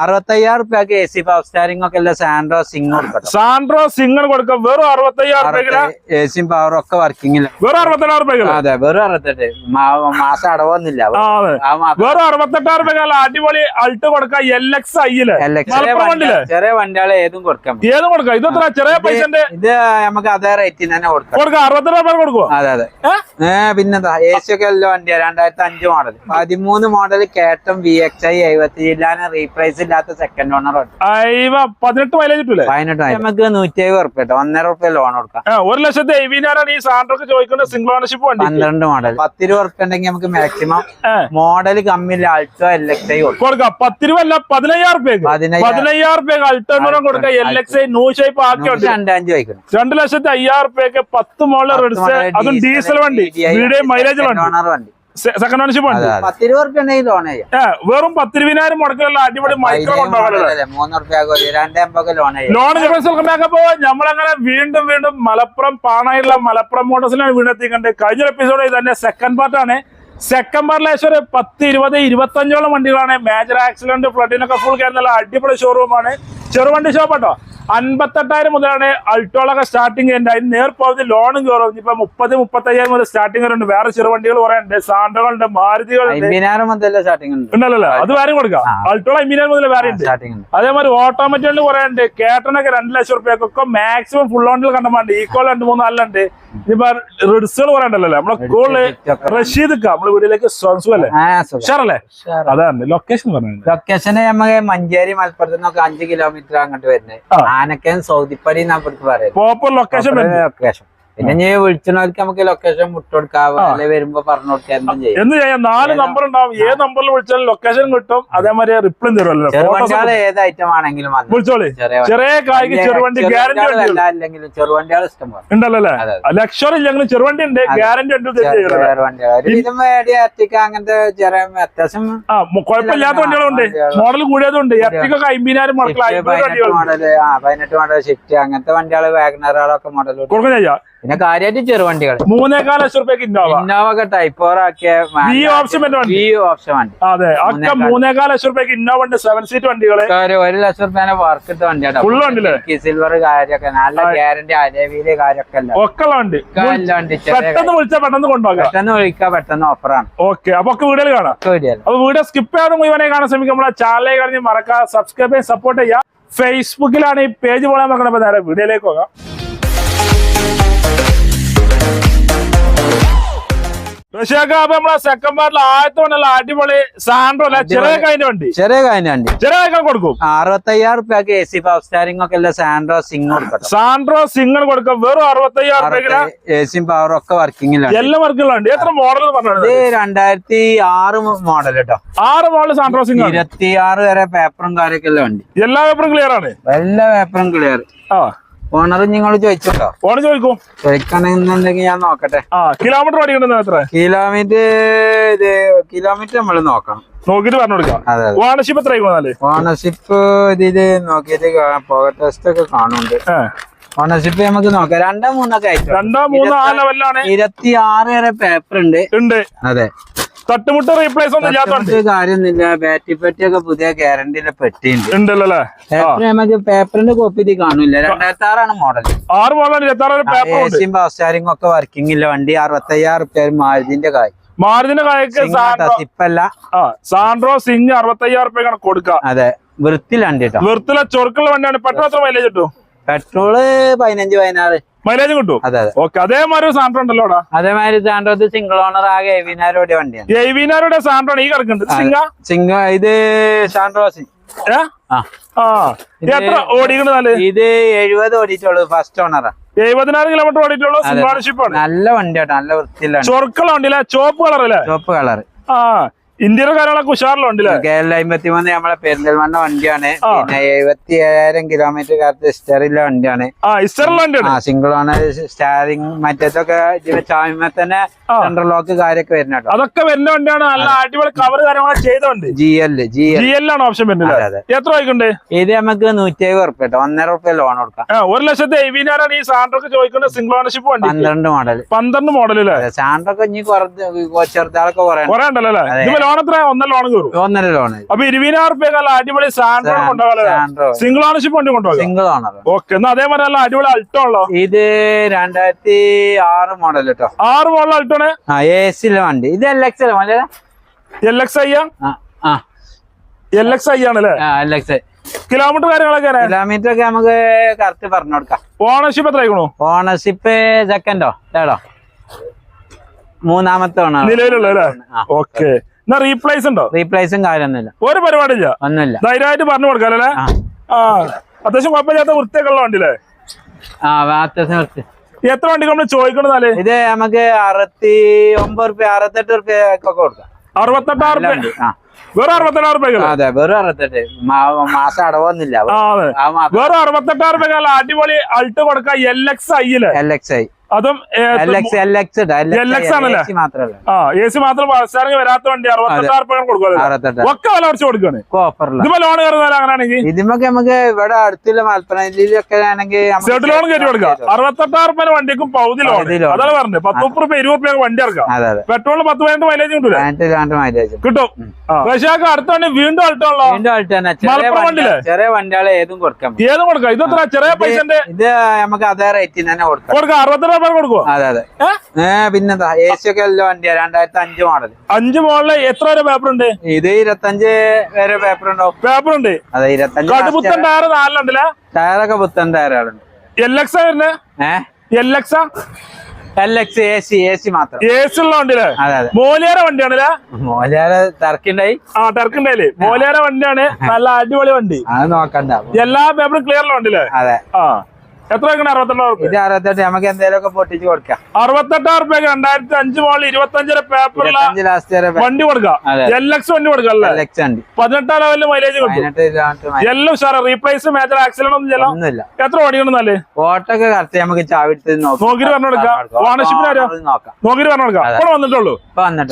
അറുപത്തയ്യായിരം റുപ്യക്ക് A C power സ്റ്റാരിംഗ് ഒക്കെ ഉള്ള സാൻഡ്രോ സിംഗ് സാൻഡ്രോ സിംഗ് കൊടുക്കാം. വെറും അറുപത്തയ്യായിരം എ സിയും പവറും ഒക്കെ വർക്കിംഗ് വെറും അറുപത്തെട്ടായിരം റുപ്യക്കില അതെ വെറും അറുപത്തെട്ട്. മാസം അടവൊന്നുമില്ല. വെറും അറുപത്തെട്ടായിരം രൂപ അടിപൊളി അൾട്ട് കൊടുക്കാം. എൽ എക്സ് ഐയിൽ ചെറിയ വണ്ടികളെ ഏതും കൊടുക്കാം. ഏതും കൊടുക്കാം. ഇത് ചെറിയ പൈസന്റെ? ഇത് നമുക്ക് അതേ റേറ്റിന് തന്നെ കൊടുക്കാം. കൊടുക്കാം. അറുപത്തെട്ട് കൊടുക്കുവോ? അതെ അതെ. പിന്നെന്താ? എ സി ഒക്കെ ഉള്ള വണ്ടിയാ. രണ്ടായിരത്തി അഞ്ച് മോഡൽ പതിമൂന്ന് മോഡൽ കേട്ടം വി എക്സ് ഐ എഴുപത്തി ജില്ലാന് റീപ്രൈസ് ഇല്ലാത്ത സെക്കൻഡ് ഓണർ പതിനെട്ട് മൈലേജ് കിട്ടൂലേ? പതിനെട്ട് നമുക്ക് നൂറ്റി അമ്പത് ഉറുപ്പ്യ കേട്ടോ. ഒന്നര ഉറുപ്പ്യ ലോൺ കൊടുക്കാം. ആ, ഒരു ലക്ഷത്തി എഴുപതിനായിരം ഈ സാറിനൊക്കെ ചോദിക്കുന്ന സിംഗിൾ ഓണർഷിപ്പ് വണ്ടി പന്ത്രണ്ട് മോഡൽ പത്ത് രൂപ ഉറുപ്പ്യ ഉണ്ടെങ്കിൽ നമുക്ക് മാക്സിമം മോഡൽ കമ്മില്ല ആൾട്ടോ എൽ എക്സ് ഐ കൊടുക്കാം. പത്ത് രൂപ അല്ല പതിനയ്യായിരം റുപ്യ പതിനയ്യായിരം. ഉറുപ്പ ആൾട്ടോ എന്ന് കൊടുക്കാം. L X I new shape ആക്കിയുണ്ട് രണ്ട് അഞ്ച് വയ്ക്കണം. രണ്ട് ലക്ഷത്തി അയ്യായിരം റുപ്യക്ക് പത്ത് മോഡൽ അതും ഡീസൽ വണ്ടി. മൈലേജ് വണ്ടി. ഓണർ വണ്ടി. സെക്കൻഡ് ഓണർഷിപ്പ് ഉണ്ട് പത്ത് രൂപ ലോൺ ചെയ്യാം. ഏ, വെറും പത്തിരുപതിനായിരം മുടക്കുള്ള അടിപൊളി മൈക്രോ ലോൺ വെൽക്കമ്പോ നമ്മളങ്ങനെ വീണ്ടും വീണ്ടും മലപ്പുറം പാണായുള്ള മലപ്പുറം മോട്ടോഴ്സിലാണ് വീണ്ടെത്തിക്കണ്ട് കഴിഞ്ഞ എപ്പിസോഡ് തന്നെ സെക്കൻഡ് പാർട്ടാണ് സെക്കൻഡ് പാർട്ടിൽ ഏകദേശം ഒരു പത്ത് ഇരുപത് ഇരുപത്തഞ്ചോളം വണ്ടികളാണ്. മേജർ ആക്സിഡന്റ് ഫ്ലഡിനൊക്കെ ഫുൾ കയറുന്ന അടിപൊളി ഷോറൂമാണ് ചെറുവണ്ടി ഷോപ്പ് കേട്ടോ അൻപത്തെട്ടായിരം മുതലാണ് അൾട്ടോളൊക്കെ സ്റ്റാർട്ടിങ് ഉണ്ട് അതിന് നേർപ്പകുതി ലോണും കയറും ഇപ്പൊ മുപ്പത് മുപ്പത്തയ്യായിരം മുതൽ സ്റ്റാർട്ടിംഗ് വരുന്നുണ്ട് വേറെ ചെറുവണ്ടികൾ കുറെ ഉണ്ട്. സാൻഡകളുണ്ട് മാരുതികളുണ്ട്. ഉണ്ട്? ഉണ്ടല്ലോ അത് വേറെ കൊടുക്കാം. അൾട്ടോള അമ്പതിനായിരം മുതൽ വേറെ ഉണ്ട്. ഉണ്ട്. അതേമാതിരി ഓട്ടോമാറ്റിക് കുറെ ഉണ്ട്. കേട്ടനൊക്കെ രണ്ട് ലക്ഷം റുപ്യൊക്കെ മാക്സിമം ഫുൾ ഓണിൽ കണ്ടമാണ്ട് ഈക്വൽ രണ്ട് മൂന്ന് നാലുണ്ട് ഇനിയിപ്പോ റിഡ്സുകൾ കുറെ ഉണ്ടല്ലോ നമ്മളെ കൂടുതൽ റഷീദ് നമ്മൾ വീട്ടിലേക്ക് അല്ലേ? ആ അതാണ്. ലൊക്കേഷൻ പറഞ്ഞു ലൊക്കേഷൻ നമുക്ക് മഞ്ചേരി മലപ്പുറത്ത് നിന്നൊക്കെ അഞ്ച് കിലോമീറ്റർ അങ്ങോട്ട് വരുന്നത്. ആ. ആനക്കയം സൗദിപ്പടി എന്നാ പറയാം പ്രോപ്പർ ലൊക്കേഷൻ ലൊക്കേഷൻ പിന്നെ ഞാൻ വിളിച്ചവർക്ക് നമുക്ക് ലൊക്കേഷൻ വിട്ടുകൊടുക്കാം. അല്ലെ വരുമ്പോ പറഞ്ഞു കൊടുക്കാം എന്തും ചെയ്യും. എന്ത് ചെയ്യാം. നാല് നമ്പർ ഉണ്ടാവും. ഏത് നമ്പറിൽ വിളിച്ചാലും ലൊക്കേഷൻ കിട്ടും. അതേമാതിരി റിപ്ലൈ തരുമല്ലോ ചെറുവണ്ടികൾ ഏത് ഐറ്റം ആണെങ്കിലും വിളിച്ചോളി. ചെറിയ കായിക ചെറുവണ്ടി ഗ്യാരണ്ടി ചെറുവണ്ടികൾ ഇഷ്ടം പോലെ. ഉണ്ടല്ലോ ലക്ഷറി ഇല്ലെങ്കിലും ചെറുവണ്ടി ഉണ്ട്. ഗ്യാരണ്ടി ഉണ്ട് അങ്ങനത്തെ ചെറിയ കുഴപ്പമില്ലാത്ത വണ്ടികളുണ്ട്. മോഡൽ കൂടിയതുണ്ട്. എർട്ടിക്കൊക്കെ അമ്പതിനായിരം മോഡൽ പതിനെട്ട് വണ്ടികളുണ്ട്. ആ പതിനെട്ട് മോഡൽ ഷിഫ്റ്റ് അങ്ങനത്തെ വണ്ടികൾ വാഗ്നറുകളൊക്കെ മോഡൽ കൊടുക്കാൻ ചെയ്യാം. പിന്നെ കാര്യമായിട്ട് ചെറുവണ്ടികൾ മൂന്നേകാൽ ലക്ഷം റുപ്യക്ക് ഇന്നോവ. ഇന്നോവ ടൈപ്പ് ആക്കിയ ഓപ്ഷൻ ഓപ്ഷൻ വണ്ടി. അതെ ഒക്കെ മൂന്നേകാൽ. ലക്ഷം റുപ്യക്ക് ഇന്നോവ ഉണ്ട് സെവൻ സീറ്റ് വണ്ടികൾ ഒരു ലക്ഷം റുപ്യ വർക്ക് ഇട്ട വണ്ടിയില്ലേ? സിൽവർ കാര്യമൊക്കെ നല്ല ഗ്യാരണ്ടി അലവിയിൽ കാര്യമൊക്കെ ഒക്കെ വണ്ടി. പെട്ടെന്ന് വിളിച്ചാൽ പെട്ടെന്ന് കൊണ്ടുപോകാം. പെട്ടെന്ന് വിളിക്കുക പെട്ടെന്ന് ഓഫറാണ് ഓക്കെ അപ്പൊ ഒക്കെ വീഡിയോയിൽ കാണാം. അപ്പൊ വീഡിയോ സ്കിപ്പ് ചെയ്യാതെ മുഴുവനെ കാണാൻ ശ്രമിക്കും നമ്മളെ ചാനലിലേക്ക് കഴിഞ്ഞ് മറക്കാതെ സബ്സ്ക്രൈബ് ചെയ്യാൻ സപ്പോർട്ട് ചെയ്യാം ഫേസ്ബുക്കിലാണ് ഈ പേജ് പോലെ നോക്കണം അപ്പൊ നേരെ വീഡിയോയിലേക്ക് പോകാം. റഷ്യാക്ക അപ്പൊ നമ്മളെ സെക്കൻഡ് പാർട്ടിൽ ആദ്യത്തെ വണ്ടിയുള്ള അടിപൊളി അല്ല ചെറിയ വണ്ടി. ചെറിയ വണ്ടി. ചെറിയ കാര്യം കൊടുക്കും അറുപത്തയ്യായിരം റുപ്യക്ക് എ സി പവർ സ്റ്റാരിംഗ് ഒക്കെ ഉള്ള സാൻഡ്രോ സിംഗ് കൊടുക്കട്ടോ. സാൻഡ്രോ സിംഗിൾ കൊടുക്കാം. വെറും അറുപത്തയ്യായിരം എ പവർ ഒക്കെ വർക്കിംഗിലാണ് എല്ലാം എത്ര മോഡൽ പറഞ്ഞത് ഇത് രണ്ടായിരത്തി ആറ് മോഡൽ കേട്ടോ ആറ് മോഡൽ സാൻഡ്രോ സിംഗിൾ ഇരുപത്തി വരെ പേപ്പറും കാര്യമൊക്കെ ഉള്ള വണ്ടി. എല്ലാ പേപ്പറും ക്ലിയർ ആണ്. എല്ലാ പേപ്പറും ക്ലിയർ ആ. ഓണർ നിങ്ങൾ ചോദിച്ചോ ഓണർ ചോദിക്കും. ചോദിക്കണമെന്നുണ്ടെങ്കിൽ ഞാൻ നോക്കട്ടെ. ആ കിലോമീറ്റർ ഓടിക്കണ്ടെന്ന് എത്ര? കിലോമീറ്റർ ഇത് കിലോമീറ്റർ നമ്മൾ നോക്കണം. നോക്കിട്ട് പറഞ്ഞു കൊടുക്കാം. ഓണർഷിപ്പ് എത്ര ഓണർഷിപ്പ് ഇതിൽ നോക്കിയിട്ട് പോക ടെസ്റ്റ് ഒക്കെ കാണുന്നുണ്ട്. ഓണർഷിപ്പ് നമുക്ക് നോക്കാം. രണ്ടോ മൂന്നൊക്കെ ആയിട്ട് രണ്ടോ മൂന്നോ ആ ലെവലിലാണ് ഇരുപത്തി ആറ് വരെ പേപ്പർ ഉണ്ട്. ഉണ്ട്. അതെ. തട്ടുമുട്ട് റീപ്ലേസ് ഒന്നും ഇല്ലാത്ത കാര്യമൊന്നുമില്ല. ബാറ്ററി പെട്ടിയൊക്കെ പുതിയ ഗ്യാരണ്ടിയിലെ പെട്ടി ഉണ്ടല്ലോ അല്ലേ നമുക്ക് പേപ്പറിന്റെ കോപ്പി ഇത് കാണില്ല രണ്ടായിരത്തി ആറാണ് മോഡൽ ആറ് മോഡലും ഇരുപത്തി ആറ് ഒക്കെ വർക്കിംഗ് ഇല്ല. വണ്ടി അറുപത്തയ്യായിരം റുപ്യ മാരുതിന്റെ കായ്. മാരുതിന്റെ കായക്ക് സാൻഡ്രോ സിംഗ് അറുപത്തയ്യായിരം റുപ്യക്കാണ് കൊടുക്കുക അതെ. വൃത്തിയിലുണ്ട് വൃത്തിലെ ചൊറുക്കുള്ള വണ്ടിയാണ്. പെട്ടെന്ന് എത്ര മൈലേജ് കിട്ടും? പെട്രോൾ പതിനഞ്ച് പതിനാറ്. മൈലേജ് കിട്ടും അതെ അതെ. ഓക്കെ അതേമാതിരി സാൻഡ്രോ ഉണ്ടല്ലോ അതേമാതിരി സാൻഡ്രോത് സിംഗിൾ ഓണർ ആകെ എവിനാരോടെ വണ്ടിയാണ്. എയ്വീനാരുടെ സാൻഡ്രോ ഈ കിടക്കുന്നുണ്ട്. സിംഗ സിംഗ ഇത് സാൻഡ്രോ ആ. ഇത് എഴുപത് ഓടിയിട്ടുള്ളൂ ഫസ്റ്റ് ഓണറാ എഴുപതിനായിരം കിലോമീറ്റർ ഓടിയിട്ടുള്ളൂ സിംഗാർഷിപ്പ് ആണ്. നല്ല വണ്ടിയാട്ടോ നല്ല വൃത്തിയിലാണ് ചൊറുക്കുള്ള വണ്ടിയില്ല? ചോപ്പ് കളർ ചോപ്പ് കളർ ആ. ഇന്ത്യയുടെ കാര്യങ്ങളൊക്കെ ഉഷാറിലുണ്ടല്ലേ? കേരള അമ്പത്തിമൂന്ന് എൽ അമ്പത്തി മൂന്ന് നമ്മളെ പെരിന്തൽമണ്ണ വണ്ടിയാണ്. പിന്നെ എഴുപത്തി ഏഴായിരം കിലോമീറ്റർ കാലത്ത് ഇസ്റ്ററിലെ വണ്ടിയാണ്. ആ സിംഗിൾ ഓണർ സ്റ്റാറിംഗ് മറ്റേതൊക്കെ ചായ്മ തന്നെ. സെൻട്രൽ ലോക്ക് കാര്യമൊക്കെ വരുന്നുണ്ട് അതൊക്കെ വരുന്ന വണ്ടിയാണ്. നല്ല അടിപൊളി കവർ കാര്യങ്ങളൊക്കെ ചെയ്തോണ്ട്. G L G L G option വരുന്നത് അതെ, അതെ. എത്ര ആയിക്കൊണ്ട് ഇത് നമുക്ക് നൂറ്റി അമ്പത് ഉറുപ്പ്യ കേട്ടോ. ഒന്നര ഉറുപ്പ്യ ലോൺ കൊടുക്കാം. ഒരു ലക്ഷത്തി എഴുപതിനായിരം ഈ സാൻഡ്രോക്ക് ചോദിക്കുന്നത് സിംഗിൾ ഓണർഷിപ്പ് വണ്ടി. പന്ത്രണ്ട് മോഡൽ പന്ത്രണ്ട് മോഡൽ അല്ലേ? സാൻഡ്രൊക്കെ ഇനി കുറച്ച് ചെറുതാളൊക്കെ കുറേ കുറേ ഉണ്ടല്ലോ ലോൺ എത്ര ഒന്നര ലോൺ കയറും. ഒന്നര ലോണ് അപ്പൊ ഇരുപതിനായിരം റുപ്യ നല്ല അടിപൊളി സ്റ്റാൻഡേർഡ് കൊണ്ടുപോകാം സിംഗിൾ ഓണർഷിപ്പ് വണ്ടി കൊണ്ടുപോകാം. സിംഗിൾ ഓണർ ഓക്കെ എന്നാ അതേമാതിരി നല്ല അടിപൊളി അൾട്ടോ ഉള്ളോ. ഇത് രണ്ടായിരത്തി ആറ് മോഡൽ കേട്ടോ ആറ് എ സിയിലെ വണ്ടി. ഇത് എൽ എക്സ് അല്ലേ? എൽ എക്സ് ഐ ആ? ആ എൽ എക്സ് ഐ ആണല്ലേ? ആ എൽ എക്സ് കിലോമീറ്റർ കാര്യങ്ങളൊക്കെ എങ്ങനെ? കിലോമീറ്റർ ഒക്കെ നമുക്ക് കറക്റ്റ് പറഞ്ഞു കൊടുക്കാം. ഓണർഷിപ്പ് എത്ര ആയിക്കണു ഓണർഷിപ്പ് സെക്കൻഡോ മൂന്നാമത്തെ ഓണാണ് നിലവിലുള്ള. ഓക്കെ എന്നാ റീപ്ലേസ് ഉണ്ടോ? റീപ്ലേസും കാര്യമൊന്നുമില്ല ഒരു പരിപാടിയില്ല. ഒന്നുമില്ല. ധൈര്യമായിട്ട് പറഞ്ഞു കൊടുക്കാം അല്ലേ? ആ. അത്യാവശ്യം കുഴപ്പമില്ലാത്ത വൃത്തിയൊക്കെ ഉള്ള വണ്ടിയില്ലേ? ആ അത്യാവശ്യം വൃത്തി. എത്ര വണ്ടി നമ്മൾ ചോദിക്കണെന്നാൽ ഇത് നമുക്ക് അറുപത്തി ഒമ്പത് റുപ്യ അറുപത്തെട്ട് റുപ്യ ഒക്കെ കൊടുക്കാം. അറുപത്തെട്ടായിരം റുപ്യ? വേറെ അറുപത്തെട്ടായിരം റുപ്യ അതെ വെറും അറുപത്തെട്ട്. മാസം അടവൊന്നുമില്ല. വേറെ അറുപത്തെട്ടായിരം റുപ്യ അടിപൊളി അൾട്ട് കൊടുക്കാം L X I L X I അതും ആണല്ലേ? ആ എ സി മാത്രം വരാത്ത വണ്ടി അറുപത്തെട്ടായിരം റുപ്യ കൊടുക്കുക അറുപത്തെട്ട്. ഒക്കെ വില കുറച്ച് കൊടുക്കാണ് ഓഫറില്ല ഇതിപ്പോ ലോൺ അങ്ങനെയാണെങ്കിൽ ഇതിമൊക്കെ നമുക്ക് ഇവിടെ അടുത്തുള്ള മലപ്പുറയിലൊക്കെ ആണെങ്കിൽ ലോൺ കയറ്റി കൊടുക്കാം. അറുപത്തെട്ടായിരം വണ്ടിക്കും പകുതി ലോൺ അതാണ് പറഞ്ഞത്. പത്ത് മുപ്പത് റുപ്യ ഇരുപത് റുപ്യ വണ്ടി ഇറക്കാം. പെട്രോളിന് പത്ത് പതിനെട്ട് മൈലേജ് കിട്ടും. കിട്ടും പക്ഷേ അടുത്ത വണ്ടി വീണ്ടും അൾട്ടോ മലപ്പുറം വണ്ടി ചെറിയ വണ്ടികളെ ഏതും കൊടുക്കാം. ഏതും കൊടുക്കാം. ഇതെത്ര? ചെറിയ പൈസന്റെ? ഇത് നമുക്ക് അതേ റേറ്റിൽ തന്നെ കൊടുക്കാം. കൊടുക്കാം. അറുപത്തെട്ട് കൊടുക്കുവോ? അതെ അതെ. എ സി ഒക്കെ എല്ലാം വണ്ടിയാ രണ്ടായിരത്തി അഞ്ച് മോഡൽ അഞ്ച് മോളിൽ എത്ര വരെ പേപ്പർ ഉണ്ട്? ഇത് ഇരുപത്തഞ്ച് വരെ പേപ്പർ ഉണ്ടാവും. പേപ്പർ ഉണ്ട്. അതെ ഇരുപത്തഞ്ച് ടയർ നാലിലുണ്ടല്ലേ ടയറൊക്കെ പുത്തൻ ടയറുകളുണ്ട് എൽ എക്സ് വരുന്നത് ഏ? L X L X A C A C മാത്രം. എ സി ഉള്ള വണ്ടിയില്ലേ അതെ അതെ. മോലിയാര വണ്ടിയാണല്ലേ മോലാരെ തിരക്കുണ്ടായി. ആ തിരക്കുണ്ടായില്ലേ? മോലിയാര വണ്ടിയാണ്. നല്ല അടിപൊളി വണ്ടി. അത് നോക്കണ്ട. എല്ലാ പേപ്പറും ക്ലിയർ ഉള്ള വണ്ടിയില്ലേ അതെ. ആ. എത്ര ഇത് അറുപത്തെട്ട് നമുക്ക് എന്തെങ്കിലും പൊട്ടിച്ച് കൊടുക്കാം. അറുപത്തെട്ടായിരം റുപ്യ രണ്ടായിരത്തി അഞ്ച് മോളിൽ ഇരുപത്തഞ്ചര വരെ വണ്ടി കൊടുക്കാം. അതെ. എൽ എക്സ് വണ്ടി കൊടുക്കാം പതിനെട്ടാം ലെവലിൽ മൈലേജ് എല്ലാം സാറേ റീപ്ലേസ് മേജർ ആക്സിഡന്റ് ഒന്നും ഒന്നുമില്ല. എത്ര ഓടിക്കണമെന്നല്ലേ ഓട്ടൊക്കെ കറക്റ്റ് നമുക്ക് ചാവിട്ട് നോക്കി. പറഞ്ഞു കൊടുക്കാം. ഓണർഷിപ്പിന് ആരോ? നോക്കാം. പറഞ്ഞു കൊടുക്കാം. അതെ. ഇപ്പോൾ വന്നിട്ടുള്ളൂ.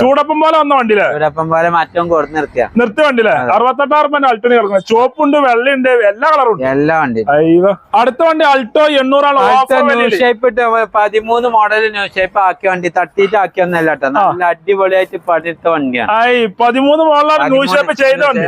ചൂടപ്പം പോലെ വന്ന വണ്ടി ചൂടപ്പം പോലെ മറ്റവും കൊടുത്ത് നിർത്തിയ. നിർത്തി വണ്ടി അറുപത്തെട്ടായിരം റുപ്യ അൾട്ടിന് കിടക്കുന്നത് ചോപ്പുണ്ട് വെള്ളയുണ്ട് എല്ലാ കളറും എല്ലാ വണ്ടി അടുത്ത വണ്ടി അൾട്ടോ എണ്ണൂറാണ് ഓഫർ ന്യൂ ഷേപ്പ് പതിമൂന്ന് മോഡൽ ന്യൂ ഷേപ്പ് ആക്കിയ വണ്ടി. തട്ടിട്ട് ആക്കിയൊന്നല്ല കേട്ടോ നല്ല അടിപൊളിയായിട്ട് പണിയെടുത്ത വണ്ടിയാണ്. പതിമൂന്ന് മോളിലാണ് ന്യൂ ഷേപ്പ് ചെയ്തണ്ടി.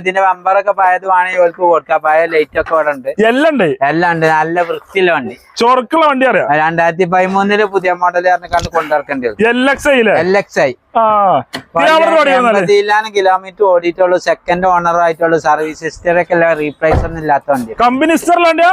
ഇതിന്റെ ബമ്പറൊക്കെ പഴയത് വേണമെങ്കിൽ ഓർക്ക് കൊടുക്കാം. പഴയ ലൈറ്റ് ഒക്കെ ഇവിടെ ഉണ്ട്. എല്ലാം ഉണ്ട്. എല്ലാം ഉണ്ട്. നല്ല വൃത്തിയുള്ള വണ്ടി. ചൊറുക്കുള്ള വണ്ടി അറിയാം? രണ്ടായിരത്തി പതിമൂന്നിൽ പുതിയ മോഡൽ കണ്ട് കൊണ്ടിറക്കേണ്ടി വരും. L X I L X I. Kilometre ഓടിയിട്ടുള്ളൂ. Second owner ആയിട്ടുള്ളൂ. സർവീസ് ഹിസ്റ്ററി ഒക്കെ റീപ്ലേസ് ഒന്നും ഇല്ലാത്ത വണ്ടി കമ്പനി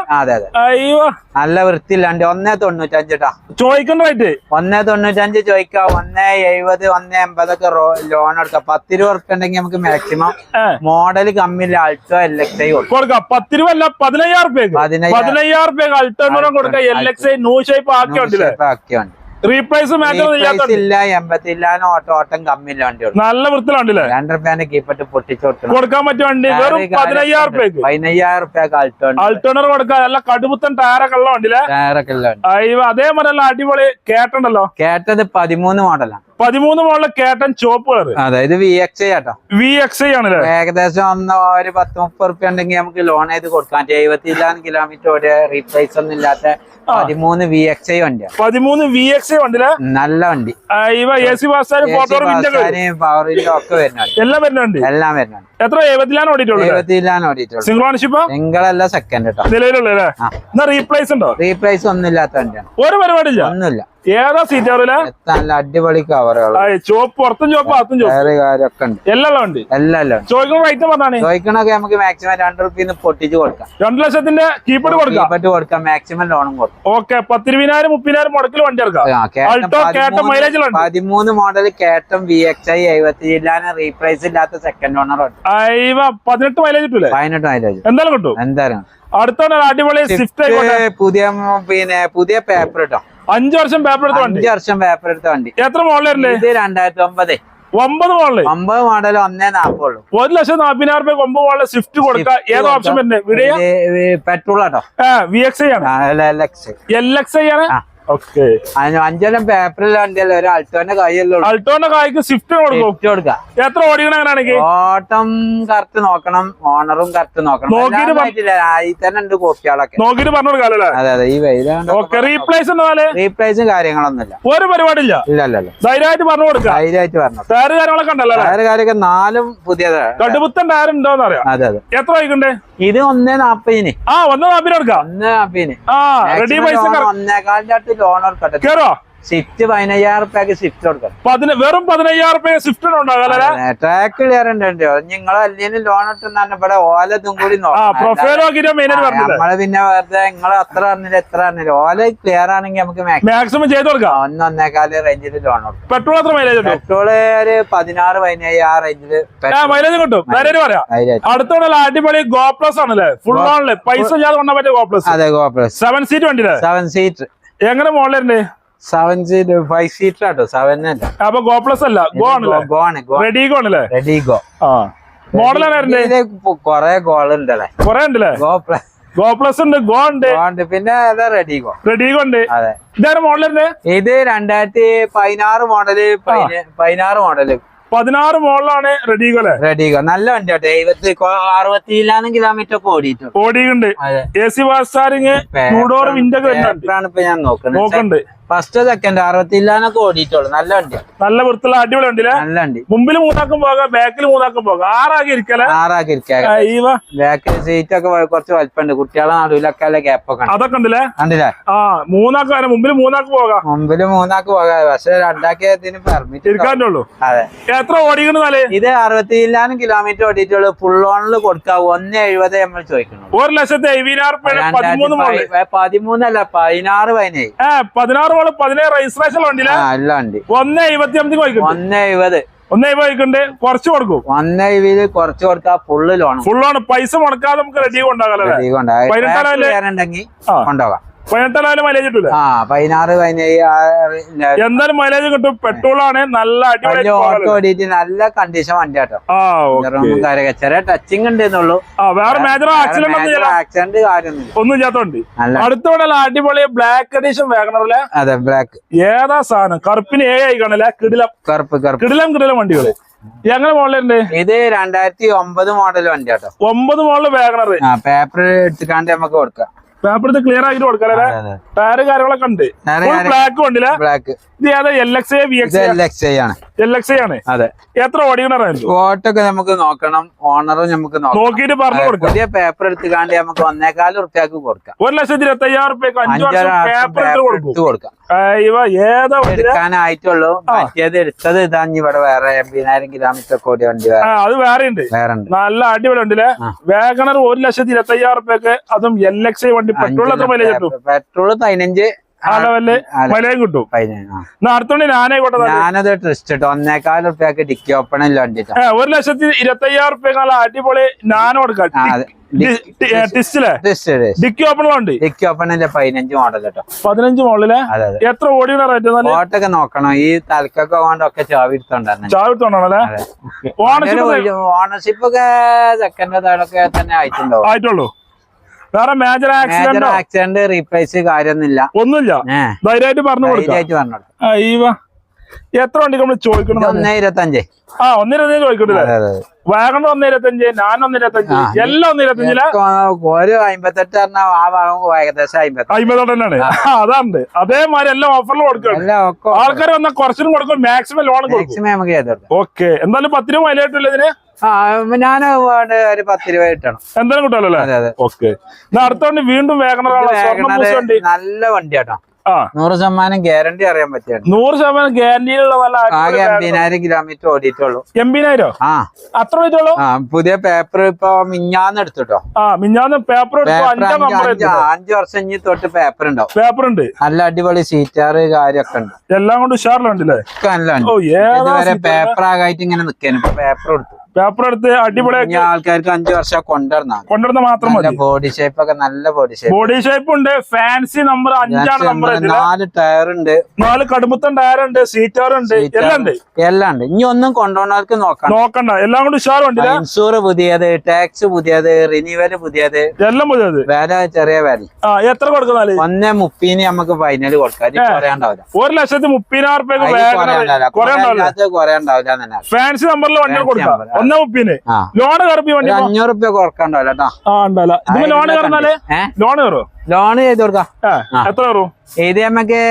അതെ അതെ. അയ്യോ. നല്ല വൃത്തിയുള്ള വണ്ടി. ഒന്നേ തൊണ്ണൂറ്റഞ്ച് ചോദിക്കണ്ടായിട്ട് ഒന്നേ തൊണ്ണൂറ്റഞ്ച് ചോദിക്കാം. ഒന്നേ എഴുപത് ഒന്നേ എൺപതൊക്കെ ലോൺ എടുക്കാം പത്ത് രൂപ ഉണ്ടെങ്കിൽ നമുക്ക് മാക്സിമം മോഡൽ കമ്മില്ല അൾട്ടോ എൽ എക്സ് ഐ കൊടുക്കും. കൊടുക്കാം. പത്ത് രൂപ അല്ല പതിനയ്യായിരം. പതിനയ്യായിരം. കൊടുക്കാം. L X I shape replace. ഇല്ല വണ്ടി നല്ല വൃത്തിയുള്ള വണ്ടിയില്ലേ? രണ്ട് റുപ്യാന്റെ കീപ്പട്ട് പൊട്ടിച്ചു കൊടുക്കണം. കൊടുക്കാൻ പറ്റിയ വണ്ടി വെറും പതിനയ്യായിരം റുപ്യക്ക്. പതിനയ്യായിരം റുപ്യക്ക് അൾട്ടോ ഉണ്ട്. അൾട്ടോണർ കൊടുക്കാം നല്ല കടുപ്പത്തൻ ടയറൊക്കെ ഉള്ള വണ്ടിയിലെ ടയറൊക്കെ ഉള്ള അതേപോലെ അടിപൊളി കേട്ടുണ്ടല്ലോ കേട്ടത് പതിമൂന്ന് മോഡലാണ് പതിമൂന്ന് മോളിലെ കേട്ടൻ ചോപ്പ് കളർ അതായത് വി എക്സ് ഐ ആട്ടോ. വി എക്സ് ഐ ആണല്ലേ? ഏകദേശം ഒന്ന് ഒരു പത്ത് മുപ്പത് റുപ്യ ഉണ്ടെങ്കിൽ നമുക്ക് ലോൺ ചെയ്ത് കൊടുക്കാം. എഴുപത്തി ഇല്ലാന്ന് കിലോമീറ്റർ ഒരു റീപ്ലേസ് ഒന്നും ഇല്ലാത്ത പതിമൂന്ന് വി എക്സ് ഐ വണ്ടിയാണ് പതിമൂന്ന് വി എക്സ് ഐ വണ്ടിയിലെ? നല്ല വണ്ടി. ഇവ എ സി ഒക്കെ എല്ലാം വരുന്നുണ്ട് എല്ലാം വരുന്നുണ്ട് എത്ര എഴുപത്തിലാണ് ഓടിയിട്ടുള്ളൂ സിംഗിൾ ഓണർഷിപ്പ് നിങ്ങളല്ല സെക്കൻഡ് കേട്ടോ നിലവിലുള്ള അല്ലേ. റീപ്ലേസ് ഉണ്ടോ? റീപ്ലേസ് ഒന്നും ഇല്ലാത്ത വണ്ടിയാണ്. ഒരു പരിപാടി ഇല്ല ഒന്നുമില്ല. ഏതാ സീറ്റ് കവറിൽ നല്ല അടിപൊളി കവറുകൾ ചോപ്പ് പുറത്തും ചോപ്പ് അകത്തും ചോപ്പ് ഉണ്ട്. എല്ലാം എല്ലാം റേറ്റ് പറഞ്ഞാണ്. ചോദിക്കണൊക്കെ നമുക്ക് മാക്സിമം രണ്ട് റുപ്യ പൊട്ടിച്ച് കൊടുക്കാം. രണ്ടു ലക്ഷത്തിന്റെ കീപ്പേഡ് കൊടുക്കാം. കൊടുക്കാം. മാക്സിമം ലോണും കൊടുക്കാം. ഓക്കെ പത്തിരുപതിനായിരം മുപ്പതിനായിരം മുടക്കിൽ വണ്ടി എടുക്കാം. കേട്ടം പതിമൂന്ന് മോഡൽ കേട്ടം വി എക്സ് ഐ എഴുപത്തി ജില്ലാന് റീപ്രൈസ് ഇല്ലാത്ത സെക്കൻഡ് ഓണർ പതിനെട്ട് മൈലേജ് കിട്ടൂലേ? പതിനെട്ട് മൈലേജ് എന്തായാലും കിട്ടും. എന്തായാലും. അടുത്ത അടിപൊളി സ്വിഫ്റ്റ് പുതിയ പിന്നെ പുതിയ പേപ്പർ കേട്ടോ അഞ്ചു വർഷം പേപ്പർ എടുത്ത വണ്ടി? അഞ്ചു വർഷം പേപ്പർ എടുത്ത വണ്ടി. എത്ര മോഡലല്ലേ ഇത് രണ്ടായിരത്തി ഒമ്പത് ഒമ്പത് മോഡൽ ഒമ്പത് മോഡൽ ഒന്നേ നാപ്പുള്ളൂ ഒരു ലക്ഷം നാപ്പതിനായിരം രൂപ ഒമ്പത് മോഡൽ സ്വിഫ്റ്റ് കൊടുക്കുക ഏത് ഓപ്ഷൻ വരുന്നത് പെട്രോൾ ആണോ. വി എക്സ് ഐ ആണ് എൽ എക്സ് ഐ ആണ്. ഓക്കെ അഞ്ചെണ്ണം പേപ്പറിൽ വണ്ടിയല്ല ഒരു അൾട്ടോന്റെ കയ്യല്ലേ ഉള്ളൂ. അൾട്ടോന്റെ കായ്ക്ക് സ്വിഫ്റ്റ് കൊടുക്കും. എത്ര ഓടിക്കണ ഓട്ടം കറക്റ്റ് നോക്കണം. ഓണറും കറക്റ്റ് നോക്കണം. നോക്കിയിട്ട് എല്ലാം ആയിട്ടില്ല. ആയി തന്നെ ഉണ്ട് കോപ്പികളൊക്കെ. നോക്കിട്ട് പറഞ്ഞു അതെ അതെ. ഈ വെയിലാണ് റീപ്ലേസ് റീപ്ലേസും കാര്യങ്ങളൊന്നുമില്ല ഒരു പരിപാടിയില്ല. ഇല്ല ഇല്ല ധൈര്യമായിട്ട് പറഞ്ഞു കൊടുക്കാം. ധൈര്യമായിട്ട് പറഞ്ഞു ടയറ് കാര്യങ്ങളൊക്കെ ഉണ്ടല്ലോ കാര്യമൊക്കെ നാലും പുതിയതാണ് കടുപ്പത്തൻ ടയർ ഉണ്ടോന്ന് അറിയാം. അതെ അതെ. എത്ര വൈകുണ്ടേ? ഇത് ഒന്നേ നാപ്പതിന്. ആ ഒന്നേ നാപ്പിന് കൊടുക്കാം. ഒന്നേ നാപ്പതിന്. ആ റെഡി പൈസ അടുത്ത് ലോൺ കൊടുക്കട്ടെ കേറോ? സ്വിഫ്റ്റ് പതിനയ്യായിരം റുപ്യക്ക് സ്വിഫ്റ്റ് കൊടുക്കണം. പതിന വെറും പതിനയ്യായിരം റുപ്യ സ്വിഫ്റ്റ് ഉണ്ടാകാല്ലേ ട്രാക്ക് ക്ലിയർ ഉണ്ട് നിങ്ങൾ അല്ലെങ്കിൽ ലോൺ ഇട്ടെന്ന് കൂടി നമ്മൾ പിന്നെ വെറുതെ നിങ്ങൾ അത്ര എത്ര ഓല ക്ലിയർ ആണെങ്കിൽ നമുക്ക് മാക്സിമം ചെയ്ത് കൊടുക്കാം. റേഞ്ചിൽ ലോൺ കൊടുക്കും. പെട്രോൾ എത്ര മൈലേജ് കിട്ടും? പെട്രോൾ ഒരു പതിനാറ് പതിനേഴ് ആ റേഞ്ചിൽ ആ മൈലേജ് കിട്ടും. പറയാം. അടിപൊളി ഗോപ്ലസ് ആണല്ലേ? ഫുൾ ഓണല്ലേ പൈസ ഇല്ലാതെ കൊണ്ടാൻ പറ്റിയ ഗോ അതെ ഗോപ്ലസ് സെവൻ സീറ്റ് വണ്ടി സെവൻ സീറ്റർ എങ്ങനെ മോഡലുണ്ട് സെവൻ സീറ്റ് ഫൈവ് സീറ്റർ ആട്ടോ. സെവൻ അല്ല. അപ്പൊ ഗോ പ്ലസ് അല്ല ഗോ ആണല്ലേ? ഗോ റെഡി ഗോ ആണല്ലേ? റെഡി ഗോ ആ. മോഡൽ കൊറേ ഗോൾ ഉണ്ടല്ലേ കൊറേ ഉണ്ടല്ലേ ഗോ പ്ലസ് ഗോ പ്ലസ് ഉണ്ട് ഗോ ഉണ്ട്. ഉണ്ട്. പിന്നെ അതാ റെഡി ഗോ റെഡി ഗോ ഉണ്ട്. അതെ. ഇതാണ് മോഡൽ ഇത് രണ്ടായിരത്തി പതിനാറ് മോഡൽ പതിന- പതിനാറ് മോഡൽ പതിനാറ് മോളിലാണ് റെഡി ഗോ അല്ലേ? നല്ല വണ്ടി കേട്ടോ. എഴുപത്തി കിലോമീറ്റർ ഒക്കെ ഓടിയിട്ടു. ഓടിയുണ്ട് അതെ. എ സി വാസ്റ്റാറിങ് ടൂ ഡോർ വിൻഡോ ഞാൻ നോക്കുന്നുണ്ട് നോക്കണ്ട്. ഫസ്റ്റ് സെക്കൻഡ് അറുപത്തിയില്ലാന്നൊക്കെ ഓടിയിട്ടുള്ളു. നല്ല വണ്ടി. നല്ല വൃത്തിയുള്ള അടിപൊളി ഉണ്ടല്ലേ നല്ല വണ്ടി. മുമ്പിൽ മൂന്നാക്കും പോകാം ബാക്കിൽ മൂന്നാക്കും പോകാം. ആറാക്കി ഇരിക്കല ആറാക്കി ഇരിക്കുക ബാക്ക് സീറ്റ് ഒക്കെ കുറച്ച് വലിപ്പുണ്ട് കുട്ടികളെ നടുവിലൊക്കെ അല്ലെ ഗ്യാപ്പ് ഒക്കെ അതൊക്കെ ഉണ്ടല്ലേ? കണ്ടില്ലേ ആ മൂന്നാക്ക് വരാം മുമ്പിൽ മൂന്നാക്ക് പോകാം. മുമ്പിൽ മൂന്നാക്ക് പോകാം. പക്ഷെ രണ്ടാക്കിയതിന് പെർമിറ്റ് ഇരിക്കാന്റെ അതെ. എത്ര ഓടിക്കണെന്നാലേ ഇത് അറുപത്തിയില്ലാനും കിലോമീറ്റർ ഓടിയിട്ടുള്ളൂ. ഫുൾ ഓണിൽ കൊടുക്കാം ഒന്ന് എഴുപത് നമ്മൾ ചോദിക്കുന്നു. ഒരു ലക്ഷത്തി പതിമൂന്നല്ല പതിനാറ് പതിനേഴ്. പതിനാറ് മോൾ പതിനേഴ് രജിസ്ട്രേഷൻ വണ്ടിയില്ല അല്ല വണ്ടി ഒന്ന് എഴുപത്തി അഞ്ച് പോയിക്കും ഒന്ന് എഴുപത്. ഒന്ന് എഴുപത് വഹിക്കുന്നുണ്ട് കുറച്ച് കൊടുക്കും. ഒന്ന് എഴുപത് കുറച്ച് കൊടുത്താ ഫുള്ള് ലോൺ ഫുള്ളാണ് പൈസ മുടക്കാതെ നമുക്ക് റെഡി കൊണ്ടാകാം പതിനെട്ടാണെങ്കിൽ. കൊണ്ടുപോകാം. പതിനെട്ടാലായാലും മൈലേജ് കിട്ടൂല? ആ പതിനാറ് പതിനേഴ് എന്തായാലും മൈലേജ് കിട്ടും. പെട്രോൾ ആണ്. നല്ല അടിപൊളി വലിയ ഓട്ടോ ഓടിയിട്ട് നല്ല കണ്ടീഷൻ വണ്ടി കേട്ടോ ചെറിയ ടച്ചിങ് ഉണ്ട് എന്നുള്ളൂ വേറെ മേജർ ആക്സിഡന്റ് ഒന്നും ആക്സിഡന്റ് ചെയ്യാത്തോണ്ട് അടുത്തോടെ അടിപൊളി ബ്ലാക്ക് എഡീഷൻ വേഗണല്ലേ അതെ ബ്ലാക്ക് ഏതാ സാധനം? കറുപ്പിന് ഏ ആയി കാണല്ലേ കിടിലം. കറുപ്പ് കറുപ്പ്. കിടിലം കിടിലം വണ്ടികൾ എങ്ങനെ മോഡലുണ്ട് ഇത് രണ്ടായിരത്തി ഒമ്പത് മോഡൽ വണ്ടി കേട്ടോ ഒമ്പത് മോഡൽ വേഗണർ. പേപ്പർ എടുത്തിക്കാണ്ട് നമുക്ക് കൊടുക്കാം. പേപ്പർ എടുത്ത് ക്ലിയർ ആയിട്ട് കൊടുക്കാല്ലേ ടയർ കാര്യങ്ങളൊക്കെ ഉണ്ട്. ബ്ലാക്ക് ഉണ്ടല്ലേ? ബ്ലാക്ക് ഇത് ഏതാ? L X V X L X I ആണ്. എൽ എക്സ് ആണ്. അതെ. എത്ര ഓടിക്കണറായിരുന്നു ഓട്ടൊക്കെ നമുക്ക് നോക്കണം. ഓണറും നമുക്ക് നോക്കിയിട്ട് പറഞ്ഞു കൊടുക്കാം. പുതിയ പേപ്പർ എടുത്തുകാണ്ട് നമുക്ക് ഒന്നേകാൽ റുപ്യക്ക് കൊടുക്കാം. ഒരു ലക്ഷത്തി ഇരുപത്തി അയ്യായിരം റുപ്യക്ക് അഞ്ചു പേപ്പർ പേപ്പർ കൊടുക്കും. ഇവ ഏതാ എടുക്കാനായിട്ടുള്ളൂ. മറ്റേത് എടുത്തത് ഇതാ ഇവിടെ വേറെ എൺപതിനായിരം കിലോമീറ്റർ കോടി വണ്ടി അത് വേറെ ഉണ്ട്. വേറെ ഉണ്ട്. നല്ല അടിപൊളി ഉണ്ടല്ലേ. വേഗണർ ഒരു ലക്ഷത്തി ഇരുപത്തി അയ്യായിരം റുപ്യക്ക് അതും എൽ എക്സ് ഐ വണ്ടി പെട്രോൾ എത്ര മൈലേജ് കിട്ടും. പെട്രോൾ പതിനഞ്ച് ആ ലെവലിൽ മൈലേജ് കിട്ടും. പതിനഞ്ച് ആ. എന്നാ അടുത്തോണ്ട് ഞാനായിക്കോട്ടെ എന്നാൽ. ഞാനത് ട്രിസ്റ്റ് ഇട്ടു? ഒന്നേകാൽ റുപ്യക്ക് ഡിക്കി ഓപ്പൺ ഒരു ലക്ഷത്തി ഇരുപത്തി അയ്യായിരം റുപ്യ അടിപൊളി നാനോ കൊടുക്കാം. ഡിക്കി ഓപ്പൺ ഉണ്ട് ഡിക്കി ഇല്ല പതിനഞ്ച് മോഡൽ കേട്ടോ പതിനഞ്ച് അതെ എത്ര ഓടിയുടെ റേറ്റ് എന്നാൽ? ഓട്ടൊക്കെ നോക്കണം. ഈ തലക്കൊക്കെ കൊണ്ടൊക്കെ ചാവി എടുത്തോണ്ടായിരുന്നു എടുത്തോണ്ടാണല്ലേ? ഓണർഷിപ്പ് ഓണർഷിപ്പ് ഒക്കെ സെക്കൻഡ് തേർഡൊക്കെ തന്നെ ആയിട്ടുണ്ടോ ആയിട്ടുള്ളൂ. വേറെ മേജർ ആക്സിഡന്റ് ആക്സിഡന്റ് റീപ്ലേസ് കാര്യമൊന്നുമില്ല. ഒന്നുമില്ല. ധൈര്യമായിട്ട് പറഞ്ഞു കൊടുക്കാം. എത്ര വണ്ടി നമ്മൾ ചോദിക്കണം ഒന്ന് ഇരുപത്തഞ്ച്. ആ ഒന്നിരുപത്തഞ്ച് ചോദിക്കണ്ടല്ലേ? വാഗൺ ഒന്ന് ഇരുപത്തഞ്ച് ഞാൻ ഒന്ന് ഇരുപത്തഞ്ച്. എല്ലാം ഒന്ന് ഇരുപത്തഞ്ചില? ഒരു അമ്പത്തെട്ട് ആ ഭാഗം ഏകദേശം അമ്പത്തി തന്നെയാണ് അതാണ് അതേമാതിരി എല്ലാം ഓഫറിൽ കൊടുക്കണം. ആൾക്കാർ വന്നാൽ കുറച്ചിനും കൊടുക്കും മാക്സിമം ലോൺ മാക്സിമം ഓക്കെ. എന്തായാലും പത്ത് രൂപ മൈലായിട്ടില്ല ഇതിന്? ഞാൻ ഞാൻ ഒരു പത്ത് രൂപ കിട്ടണം. എന്തായാലും കിട്ടാലോ അല്ലേ? ഓക്കെ. അടുത്ത വണ്ടി വീണ്ടും വാഗണറ് നല്ല വണ്ടി. കേട്ടോ ആ നൂറ് ശതമാനം ഗ്യാരണ്ടി അറിയാൻ പറ്റിയാണ്. നൂറ് ശതമാനം ഗ്യാരണ്ടിയിലുള്ള നല്ല ആകെ എൺപതിനായിരം കിലോമീറ്റർ ഓടിയിട്ടുള്ളൂ. എൺപതിനായിരോ? ആ. അത്ര പറ്റുള്ളൂ ആ പുതിയ പേപ്പർ ഇപ്പൊ മിഞ്ഞാന്ന് എടുത്തിട്ടോ. ആ മിഞ്ഞാന്ന് പേപ്പർ അഞ്ചു വർഷം ഇനി തൊട്ട് പേപ്പർ ഉണ്ടാവും. പേപ്പർ ഉണ്ട്. നല്ല അടിപൊളി സീറ്റാറ് കാര്യമൊക്കെ ഉണ്ട്. എല്ലാം കൊണ്ട് ഉഷാറിലുണ്ടല്ലേ? പേപ്പർ ആകായിട്ട് ഇങ്ങനെ നിക്കാനും പേപ്പർ കൊടുത്തു പേപ്പർ എടുത്ത് അടിപൊളിയാക്കി ആൾക്കാർക്ക് അഞ്ചു വർഷം കൊണ്ടുവരണം കൊണ്ടുവരുന്ന മാത്രം മതി. ബോഡി ഷേപ്പ് ഒക്കെ നല്ല ബോഡി ഷേപ്പ് ബോഡി ഷേപ്പ് ഉണ്ട്. ഫാൻസി നമ്പർ അഞ്ചാണ് നമ്പർ നാല് ടയർ ഉണ്ട്. നാല് കടുമ്പത്തൻ ടയർ ഉണ്ട്. സീറ്റാർ ഉണ്ട്. എല്ലാം ഉണ്ട്. എല്ലാം ഉണ്ട്. ഇനി ഒന്നും കൊണ്ടുപോകുന്നവർക്ക് നോക്കാം നോക്കണ്ട. എല്ലാം കൂടി ഉഷാറുണ്ട് ഇൻഷൂർ പുതിയത് ടാക്സ് പുതിയത് റിന്യൂവൽ പുതിയത്. എല്ലാം പുതിയത്. വില ചെറിയ വില. ആ എത്ര കൊടുക്കുന്നാൽ? ഒന്നേ മുപ്പതിന് നമുക്ക് ഫൈനൽ കൊടുക്കാം. കുറയാണ്ടാവില്ല ഒരു ലക്ഷത്തി മുപ്പതിനായിരം റുപ്യ കുറയാണ്ടാവില്ല ഫാൻസി നമ്പറിൽ വണ്ടി കൊടുക്കാം. മുപ്പതിന് ലോൺ കയറി വണ്ടി അഞ്ഞൂറ് റുപ്യ കുറക്കാണ്ടാവില്ല ആ ഉണ്ടല്ല. ലോൺ കയറോ? ലോൺ ചെയ്ത് കൊടുക്കാം. എത്ര കയറും? ഇത് നമുക്ക്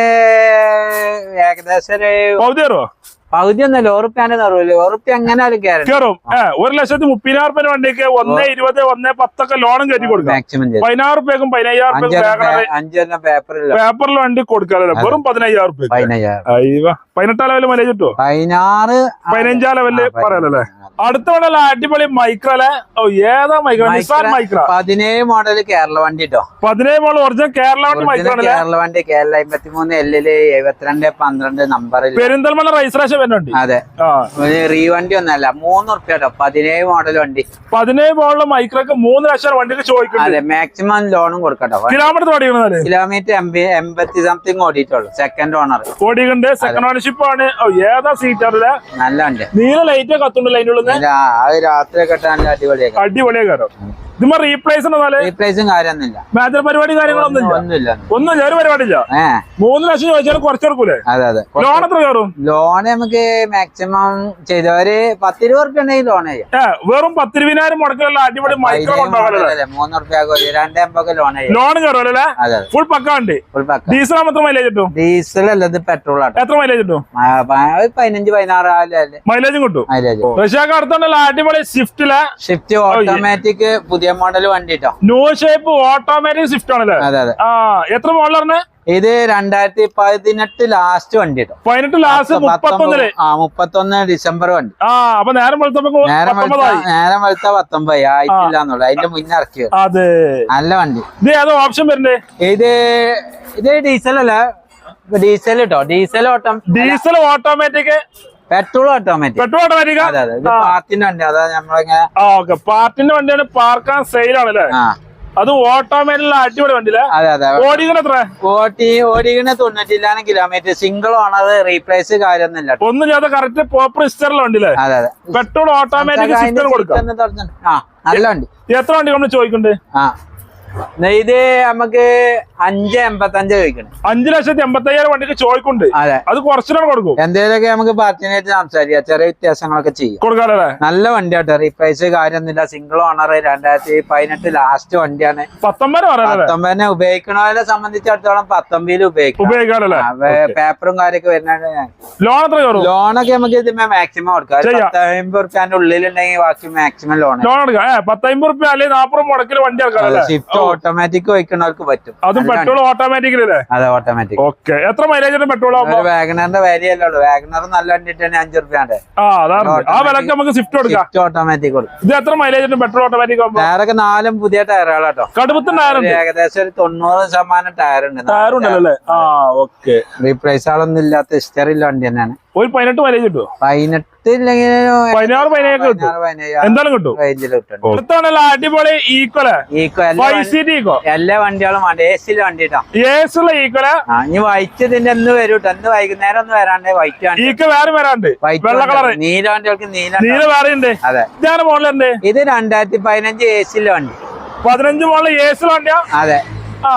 ഏകദേശം ഒരു പകുതി കയറുമോ പകുതി ഒന്നല്ല ഉറുപ്പ്യാന്റെ തറവില്ല ഉറുപ്പ്യ എങ്ങനെ ഗ്യാരണ്ടി കയറും ഒരു ലക്ഷത്തി മുപ്പതിനായിരം രൂപ വണ്ടിക്ക് ഒന്ന് ഇരുപത് ഒന്ന് പത്തൊക്കെ ലോണും കയറ്റി കൊടുക്കാം. മാക്സിമം പതിനായിരം റുപ്യക്കും പതിനയ്യായിരം അഞ്ചെണ്ണം പേപ്പറില്ല പേപ്പറിൽ വണ്ടി കൊടുക്കാറില്ല. വെറും പതിനയ്യായിരം പതിനയ്യായിരം. പതിനെട്ടാം ലെവൽ മൈലേജ് കിട്ടുമോ പതിനാറ് പതിനഞ്ചാം ലെവലിൽ പറയാലല്ലേ അടുത്ത മോഡൽ അടിപൊളി മൈക്രല്ലേ ഓ ഏതാ മൈക്ര നിസാൻ മൈക്ര പതിനേഴ് മോഡൽ കേരള വണ്ടി കേട്ടോ പതിനേഴ് മോഡൽ ഒറിജിനൽ കേരള വണ്ടി മൈക്ര കേരള വണ്ടി കേരള അമ്പത്തിമൂന്ന് എല്ലിൽ എഴുപത്തിരണ്ട് പന്ത്രണ്ട് നമ്പറിൽ പെരിന്തൽമണ്ണ രജിസ്ട്രേഷൻ വരുന്നുണ്ട്. അതെ. റീ വണ്ടി ഒന്നല്ല മൂന്ന് ഉറുപ്പ്യ കേട്ടോ പതിനേഴ് മോഡൽ വണ്ടി. പതിനേഴ് മോഡൽ മൈക്രോക്ക് മൂന്ന് ലക്ഷം വണ്ടിക്ക് ചോദിക്കും അതെ മാക്സിമം ലോണും കൊടുക്കട്ടോ. കിലോമീറ്റർ കിലോമീറ്റർ എൺപത് എൺപത്തി സംതിങ് ഓടിയിട്ടുള്ളൂ സെക്കൻഡ് ഓണർ ഓടിക്കുന്നുണ്ട്. സെക്കൻഡ് ഓണർഷിപ്പ് ആണ്. ഏതാ സീറ്റ് നല്ല വണ്ടി. നീല ലൈറ്റ് കത്തുണ്ടല്ലോ ആ- രാത്രി കെട്ടാൻ അടിപൊളിയാക്കാം അടിപൊളിയാ. കയറും റീപ്ലേസ് കാര്യമൊന്നുമില്ല. മേജർ പരിപാടി കാര്യങ്ങളൊന്നും ഒന്നുമില്ല. ഒന്നും ഒരു പരിപാടിയില്ല? മൂന്ന് ലക്ഷം ചോദിച്ചാൽ കുറച്ചെടുക്കൂലേ അതെ അതെ. ലോൺ എത്ര കയറും? ലോൺ നമുക്ക് മാക്സിമം ചെയ്തവര് പത്തിരുപത് റുപ്യ ഉണ്ടെങ്കിൽ ലോൺ ചെയ്യാം. വെറും പത്തിരുപതിനായിരം മുടക്കിലുള്ള അടിപൊളി മൈക്രോ മൂന്ന് റുപ്യ രണ്ട് എൺപൊക്കെ ലോൺ ചെയ്യാം. ലോൺ കയറും അല്ലേ ഫുൾ പക്ക ഉണ്ട്. ഡീസൽ എത്ര മൈലേജ് കിട്ടും? ഡീസൽ അല്ലത് പെട്രോൾ എത്ര മൈലേജ് കിട്ടും? പതിനഞ്ച് പതിനാറ് മൈലേജും കിട്ടും. മൈലേജ് അടുത്തുണ്ടല്ലോ അടിപൊളി ഷിഫ്റ്റിലെ ഷിഫ്റ്റ് ഓട്ടോമാറ്റിക് പുതിയ മോഡൽ വണ്ടി കേട്ടോ ന്യൂ ഷേപ്പ് ഓട്ടോമാറ്റിക് സ്വിഫ്റ്റ് ആണല്ലേ? അതെ അതെ. ആ എത്ര മോഡൽ പറഞ്ഞേ ഇത് രണ്ടായിരത്തി പതിനെട്ട് ലാസ്റ്റ് വണ്ടി കേട്ടോ പതിനെട്ട് ലാസ്റ്റ് മുപ്പത്തൊന്നിൽ. ആ മുപ്പത്തൊന്ന് ഡിസംബർ വണ്ടി. ആ അപ്പൊ നേരം വെളുത്ത പത്തൊമ്പതായി. നേരം വെളുത്ത പത്തൊമ്പത് ആയിട്ടില്ല അതിന്റെ മുന്നേ ഇറക്കിയത് അതെ. നല്ല വണ്ടി. ഇത് ഏതോ ഓപ്ഷൻ വരണ്ടേ? ഇത് ഇത് ഡീസൽ അല്ല. ഡീസൽ കേട്ടോ ഡീസൽ ഓട്ടം. Diesel automatic petrol automatic petrol automatic പാർട്ടിന്റെ വണ്ടി അതാ നമ്മളിങ്ങനെ ഓക്കെ. പാർട്ടിന്റെ വണ്ടിയാണ് പാർക്കാൻ സെയിൽ ആണല്ലേ അത് ഓട്ടോമാറ്റിക് അടിപൊളി വണ്ടിയില്ലേ? അതെ അതെ. ഓടിക്കണ എത്ര? ഓടി ഓടിക്കണ തൊണ്ണൂറ്റില്ലാനും കിലോമീറ്റർ സിംഗിൾ ഓണത് റീപ്ലേസ് കാര്യമൊന്നുമില്ല. ഒന്നും ചെയ്യാതെ കറക്റ്റ് പോപ്പർ ഇസ്റ്ററിലെ വണ്ടിയില്ലേ? അതെ അതെ. പെട്രോൾ ഓട്ടോമാറ്റിക് അതിന്റെ സിസ്റ്റം കൊടുക്കാം നല്ല വണ്ടി. എത്ര വണ്ടി നമ്മൾ ചോദിക്കുന്നുണ്ട് ആ. ഇത് നമുക്ക് അഞ്ച് എൺപത്തഞ്ച് ചോദിക്കണം. അഞ്ചു ലക്ഷത്തി എൺപത്തയ്യായിരം വണ്ടിക്ക് ചോദിക്കുണ്ട് അതെ. അത് കുറച്ചിട്ടാണ് കൊടുക്കും. എന്തേലൊക്കെ നമുക്ക് പാർട്ടിനായിട്ട് സംസാരിക്കാം. ചെറിയ വ്യത്യാസങ്ങളൊക്കെ ചെയ്യും. കൊടുക്കാല്ലേ നല്ല വണ്ടിയാട്ടോ. റീപ്രൈസ് കാര്യമൊന്നുമില്ല. സിംഗിൾ ഓണർ രണ്ടായിരത്തി പതിനെട്ട് ലാസ്റ്റ് വണ്ടിയാണ്. പത്തൊമ്പതിനെ ഉപയോഗിക്കണവരെ സംബന്ധിച്ചിടത്തോളം പത്തൊമ്പതിൽ ഉപയോഗിക്കും. പേപ്പറും കാര്യമൊക്കെ വരുന്ന ലോൺ എത്ര കയറും? ലോണൊക്കെ നമുക്ക് ഇതിന്മേ മാക്സിമം കൊടുക്കാം. പത്തമ്പത് റുപ്യാന്റെ ഉള്ളിലുണ്ടെങ്കിൽ ബാക്കി മാക്സിമം ലോൺ ലോൺ എടുക്കാം. പത്തമ്പത് റുപ്യ അല്ലെങ്കിൽ നാപ്പത് മുടക്കിൽ വണ്ടി എടുക്കാം ഓട്ടോമാറ്റിക് വയ്ക്കുന്നവർക്ക് പറ്റും. അതും പെട്രോൾ ഓട്ടോമാറ്റിക്കലല്ലേ അതെ ഓട്ടോമാറ്റിക് ഓക്കെ. എത്ര മൈലേജ് പെട്രോൾ വാഗണറിന്റെ വിലയല്ലേ ഉള്ളൂ. വാഗണർ നല്ല വണ്ടിട്ടാണ് അഞ്ചു റുപ്യാണ്ട്. ആ വിലക്ക് നമുക്ക് സ്വിഫ്റ്റ് കൊടുക്കാം. ഓട്ടോമാറ്റിക് കൊടുക്കും. ഇത് എത്ര മൈലേജ് പെട്രോൾ ഓട്ടോമാറ്റിക് ടയറൊക്കെ നാലും പുതിയ ടയറുകളാട്ടോ കടുപ്പത്തിന് ടയറുണ്ട്. ഏകദേശം ഒരു തൊണ്ണൂറ് ശതമാനം ടയർ ഉണ്ട് ടയറുണ്ടല്ലോ ഉണ്ടല്ലേ ആ ഓക്കെ. റീപ്ലേസ് ആളൊന്നും ഇല്ലാത്ത ഹിസ്റ്ററി ഉള്ള വണ്ടി തന്നെയാണ്. ഒരു പതിനെട്ട് മൈലേജ് കിട്ടുമോ പതിനെട്ട് ഇല്ലെങ്കിൽ പതിനാറ് പതിനേഴ് കിട്ടും. എന്തായാലും കിട്ടും? അടുത്താണല്ലോ അടിപൊളി ഈക്വൽ ഈക്വൽ എല്ലാ ഫൈവ് ഈക്കോ എല്ലാ വണ്ടികളും വേണ്ട. എ സി വണ്ടി ഉള്ള ഈക്വൽ ആ ഇനി വൈറ്റതിന്റെ എന്ന് വരും എന്ന് വൈകുന്നേരം ഒന്ന് വരാണ്ട് വൈറ്റ് ഈക്ക വേറെ വരാണ്ട്. വെള്ള കളർ നീല വണ്ടികൾക്ക് നീല നീല വേറെ ഉണ്ട്. അതെ. ഇതാണ് മോഡലുണ്ട് ഇത് രണ്ടായിരത്തി പതിനഞ്ച് എ സിയിലെ വണ്ടി. പതിനഞ്ച് മോഡൽ സി വണ്ടിയാ? അതെ. ആ.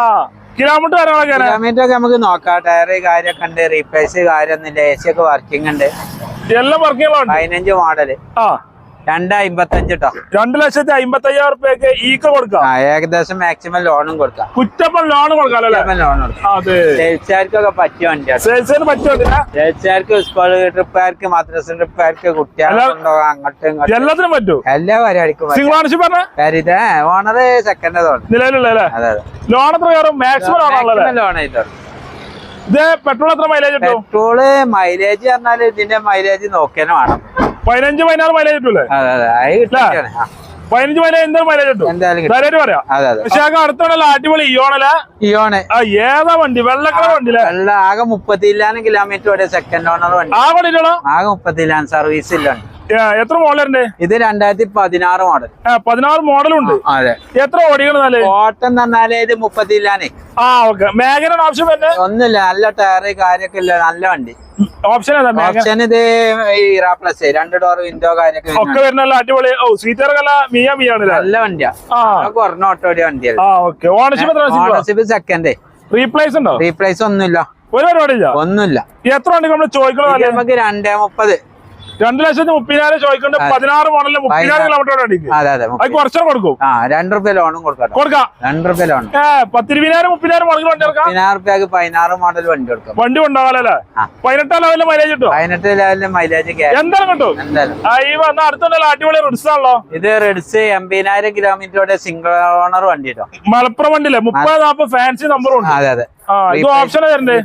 കിലോമീറ്റർ കാര്യങ്ങളൊക്കെ കിലോമീറ്റർ ഒക്കെ നമുക്ക് നോക്കാം. ടയർ കാര്യമൊക്കെ ഉണ്ട് റീപ്ലേസ് കാര്യമൊന്നുമില്ല. എ സി ഒക്കെ വർക്കിംഗ് ഉണ്ട്. എല്ലാം വർക്കിംഗ് പതിനഞ്ച് മോഡൽ ആ. രണ്ട് അമ്പത്തഞ്ച് കേട്ടോ രണ്ടു ലക്ഷത്തി അമ്പത്തി അയ്യായിരം റുപ്യക്ക് ഈക്ക് കൊടുക്കാം. ഏകദേശം മാക്സിമം ലോണും കൊടുക്കാം. കുറ്റപ്പൻ ലോൺ കൊടുക്കാം. ലോൺ പറ്റിയ വണ്ടിയാണ് സ്കൂൾ ട്രിപ്പുകാർക്ക് മദ്രസ ട്രിപ്പുകാർക്ക് കുട്ടികളെ അങ്ങോട്ടും ഇങ്ങോട്ടും. എല്ലാത്തിനും പറ്റും? എല്ലാ പരിപാടിക്കും ഇത് ഓണർ സെക്കൻഡ് നിലവിലുള്ള അതെ ലോൺ എത്ര കയറും? മാക്സിമം ലോൺ ചെയ്തോളൂ ഇത് പെട്രോൾ എത്ര മൈലേജ് പെട്രോൾ മൈലേജ് പറഞ്ഞാൽ ഇതിന്റെ മൈലേജ് നോക്കാനും വേണം. പതിനഞ്ച് പതിനാറ് മൈലേജ് കിട്ടൂലേ പതിനഞ്ച് മൈലേജ് എന്താ മൈലേജ് കിട്ടും. ധൈര്യമായിട്ട് പറയാം. പക്ഷേ അടുത്തുള്ള അടിപൊളി ഇയോണല ഇയോണ്. ഏതാ വണ്ടി? വെള്ളക്കളർ വണ്ടി വെള്ള ആകെ മുപ്പത്തില്ലാനും കിലോമീറ്റർ വരെ സെക്കൻഡ് ഓണർ വണ്ടി. ആ വണ്ടിയിലാണോ ആകെ മുപ്പത്തില്ലാൻ സർവീസ് ഇല്ല വണ്ടി. എത്ര മോഡലുണ്ട്? ഇത് രണ്ടായിരത്തി പതിനാറ് മോഡൽ പതിനാറ് മോഡലുണ്ട്. അതെ. എത്ര ഓടികൾ ഓട്ടം തന്നാലേ ഇത് മുപ്പത്തില്ലാനേ. ആ ഓക്കെ. മേഖല ഓപ്ഷൻ വരുന്നത് ഒന്നുമില്ല നല്ല ടയറ് കാര്യൊക്കെ ഇല്ല നല്ല വണ്ടി. ഓപ്ഷൻ ഓപ്ഷൻ ഇത് ഇറാ പ്ലസ് രണ്ട് ഡോർ വിൻഡോ കാര്യൊക്കെ ഒക്കെ വരുന്നല്ല അടിപൊളി. ഓ സീറ്ററൊക്കെ മിയ മിയ നല്ല വണ്ടിയാ. കുറഞ്ഞ ഓട്ടോടി വണ്ടിയാണ് ഓണർഷിപ്പ് ഓണർഷിപ്പ് സെക്കൻഡ് റീപ്ലേസ് ഉണ്ടോ? റീപ്ലേസ് ഒന്നുമില്ല. ഒരു പരിപാടിയില്ല ഒന്നുമില്ല. എത്ര വണ്ടി നമ്മൾ ചോദിക്കണം നമുക്ക് രണ്ടേ മുപ്പത്. രണ്ട് ലക്ഷത്തി മുപ്പതിനായിരം ചോദിക്കണ്ട പതിനാറ് മോഡലിൽ മുപ്പതിനായിരം കിലോമീറ്റർ അടിക്കും അതെ അതെ അത് കുറച്ചും കൊടുക്കും. ആ രണ്ട് റുപ്യ ലോണും കൊടുക്കാം കൊടുക്കാം. രണ്ട് റുപ്യ ലോൺ പത്തിരുപതിനായിരം മുപ്പതിനായിരം മോഡൽ വണ്ടി എടുക്കാം പതിനാറ് റുപ്യക്ക് പതിനാറ് മോഡൽ വണ്ടി കൊടുക്കാം. വണ്ടി ഉണ്ടാകാലല്ലേ. പതിനെട്ടാം ലെവലിൽ മൈലേജ് കിട്ടും പതിനെട്ട് ലെവലിലെ മൈലേജ് എന്തായാലും കിട്ടും? എന്തായാലും അടുത്തുണ്ടല്ലോ അടിപൊളി റിഡ്സ് ആണല്ലോ. ഇത് റെഡ്സ് എൺപതിനായിരം കിലോമീറ്ററോടെ സിംഗിൾ ഓണർ വണ്ടി കേട്ടോ. മലപ്പുറം വണ്ടിയില്ലേ? മുപ്പത് നാപ്പത് ഫാൻസി നമ്പറും അതെ അതെ.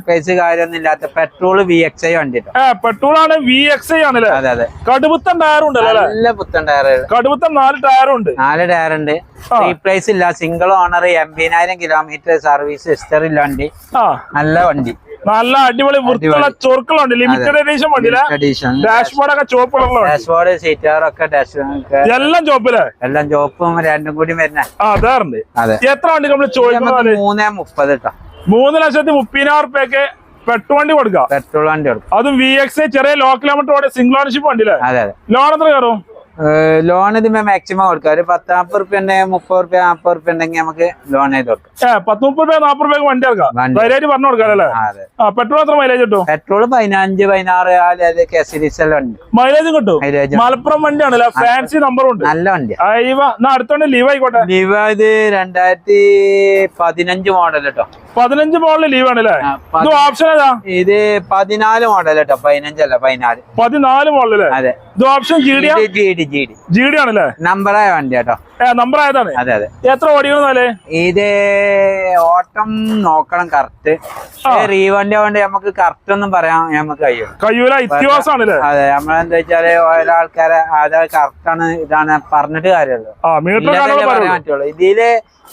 പ്രൈസ് കാര്യമൊന്നും ഇല്ലാത്ത പെട്രോൾ വി എക്സ് ഐ വണ്ടി പെട്രോൾ ആണ് വി എക്സ് ഐ ആണല്ലേ അതെ അതെ. കടുപ്പത്തൻ ടയറുണ്ട് നല്ല പുത്തൻ ടയർ കടുപ്പത്തൻ നാല് ടയറുണ്ട്. നാല് ടയർ ഉണ്ട് ആ. റീപ്ലേസ് ഇല്ല. സിംഗിൾ ഓണർ എൺപതിനായിരം കിലോമീറ്റർ സർവീസ് ഹിസ്റ്ററി ഇല്ല വണ്ടി. നല്ല വണ്ടി. നല്ല അടിപൊളി വൃത്തിയുള്ള ചൊറുക്കളുണ്ട് ലിമിറ്റഡ് എഡീഷൻ വണ്ടിയിലെ ഡാഷ്ബോർഡ് ഒക്കെ ചുവപ്പ് ഡാഷ്ബോർഡ് സീറ്റാറൊക്കെ എല്ലാം ചുവപ്പില്ലേ എല്ലാം ചുവപ്പും രണ്ടും കൂടി വരുന്ന. അതാറുണ്ട്. അതെ. എത്ര വണ്ടി നമ്മൾ ചോദിക്കുന്നത് മൂന്നേ മുപ്പത് കേട്ടോ മൂന്ന് ലക്ഷത്തി മുപ്പതിനായിരം റുപ്യക്ക് പെട്രോൾ വണ്ടി കൊടുക്കാം? പെട്രോൾ വണ്ടി കൊടുക്കും. അതും വി എക്സ് ചെറിയ ലോ കിലോമീറ്റർ ഓടെ സിംഗിൾ ഓണർഷിപ്പ് വണ്ടിയില്ലേ? അതെ അതെ. ലോൺ എത്ര കയറും? ലോൺ ഇതിന് മാക്സിമം കൊടുക്കാം. ഒരു പത്ത് നാൽപ്പത് റുപ്യ ഉണ്ടെങ്കിൽ മുപ്പത് റുപ്യ നാൽപ്പത് റുപ്യ ഉണ്ടെങ്കിൽ നമുക്ക് ലോൺ ചെയ്ത് കൊടുക്കാം. പത്ത് മുപ്പത് രൂപ നാപ്പത് റുപ്യ വണ്ടി ഇറക്കാം പറഞ്ഞു കൊടുക്കാം അല്ലേ? പെട്രോൾ എത്ര മൈലേജ് കിട്ടും? പെട്രോൾ പതിനഞ്ച് പതിനാറ് അത് കെ എല്ലാം ഉണ്ട്. മൈലേജ് കിട്ടും? മൈലേജ് മലപ്പുറം വണ്ടിയാണല്ലേ? ഫാൻസി നമ്പറും ഉണ്ട്. നല്ല വണ്ടി അടുത്തോണ്ട് ലീവ് ആയിക്കോട്ടെ. ലീവ് ഇത് രണ്ടായിരത്തി പതിനഞ്ച് മോഡൽ കേട്ടോ പതിനഞ്ച് മോഡൽ ലീവ് ആണല്ലേ? അല്ലേ ഓപ്ഷൻ ഏതാ? ഇത് പതിനാല് മോഡൽ കേട്ടോ പതിനഞ്ചല്ല പതിനാല്. പതിനാല് മോഡൽ അതെ. ഇത് option G D G D G D G D ആണല്ലേ? നമ്പറായ വണ്ടി കേട്ടോ നമ്പർ ആയതാണ്. അതെ അതെ. എത്ര ഓടിക്കണമെന്നാലേ ഇത് ഓട്ടം നോക്കണം കറക്റ്റ് റീവണ്ടി കൊണ്ട് നമുക്ക് കറക്റ്റ് ഒന്നും പറയാൻ നമുക്ക് കഴിയും കയ്യൂല ഇത്തിഹാസം അതെ നമ്മളെന്താ വെച്ചാൽ ഓരോ ആൾക്കാരെ അത് കറക്റ്റ് ആണ് ഇതാണ് പറഞ്ഞിട്ട് കാര്യമല്ലോ പറയാൻ പറ്റുള്ളൂ. ഇതിൽ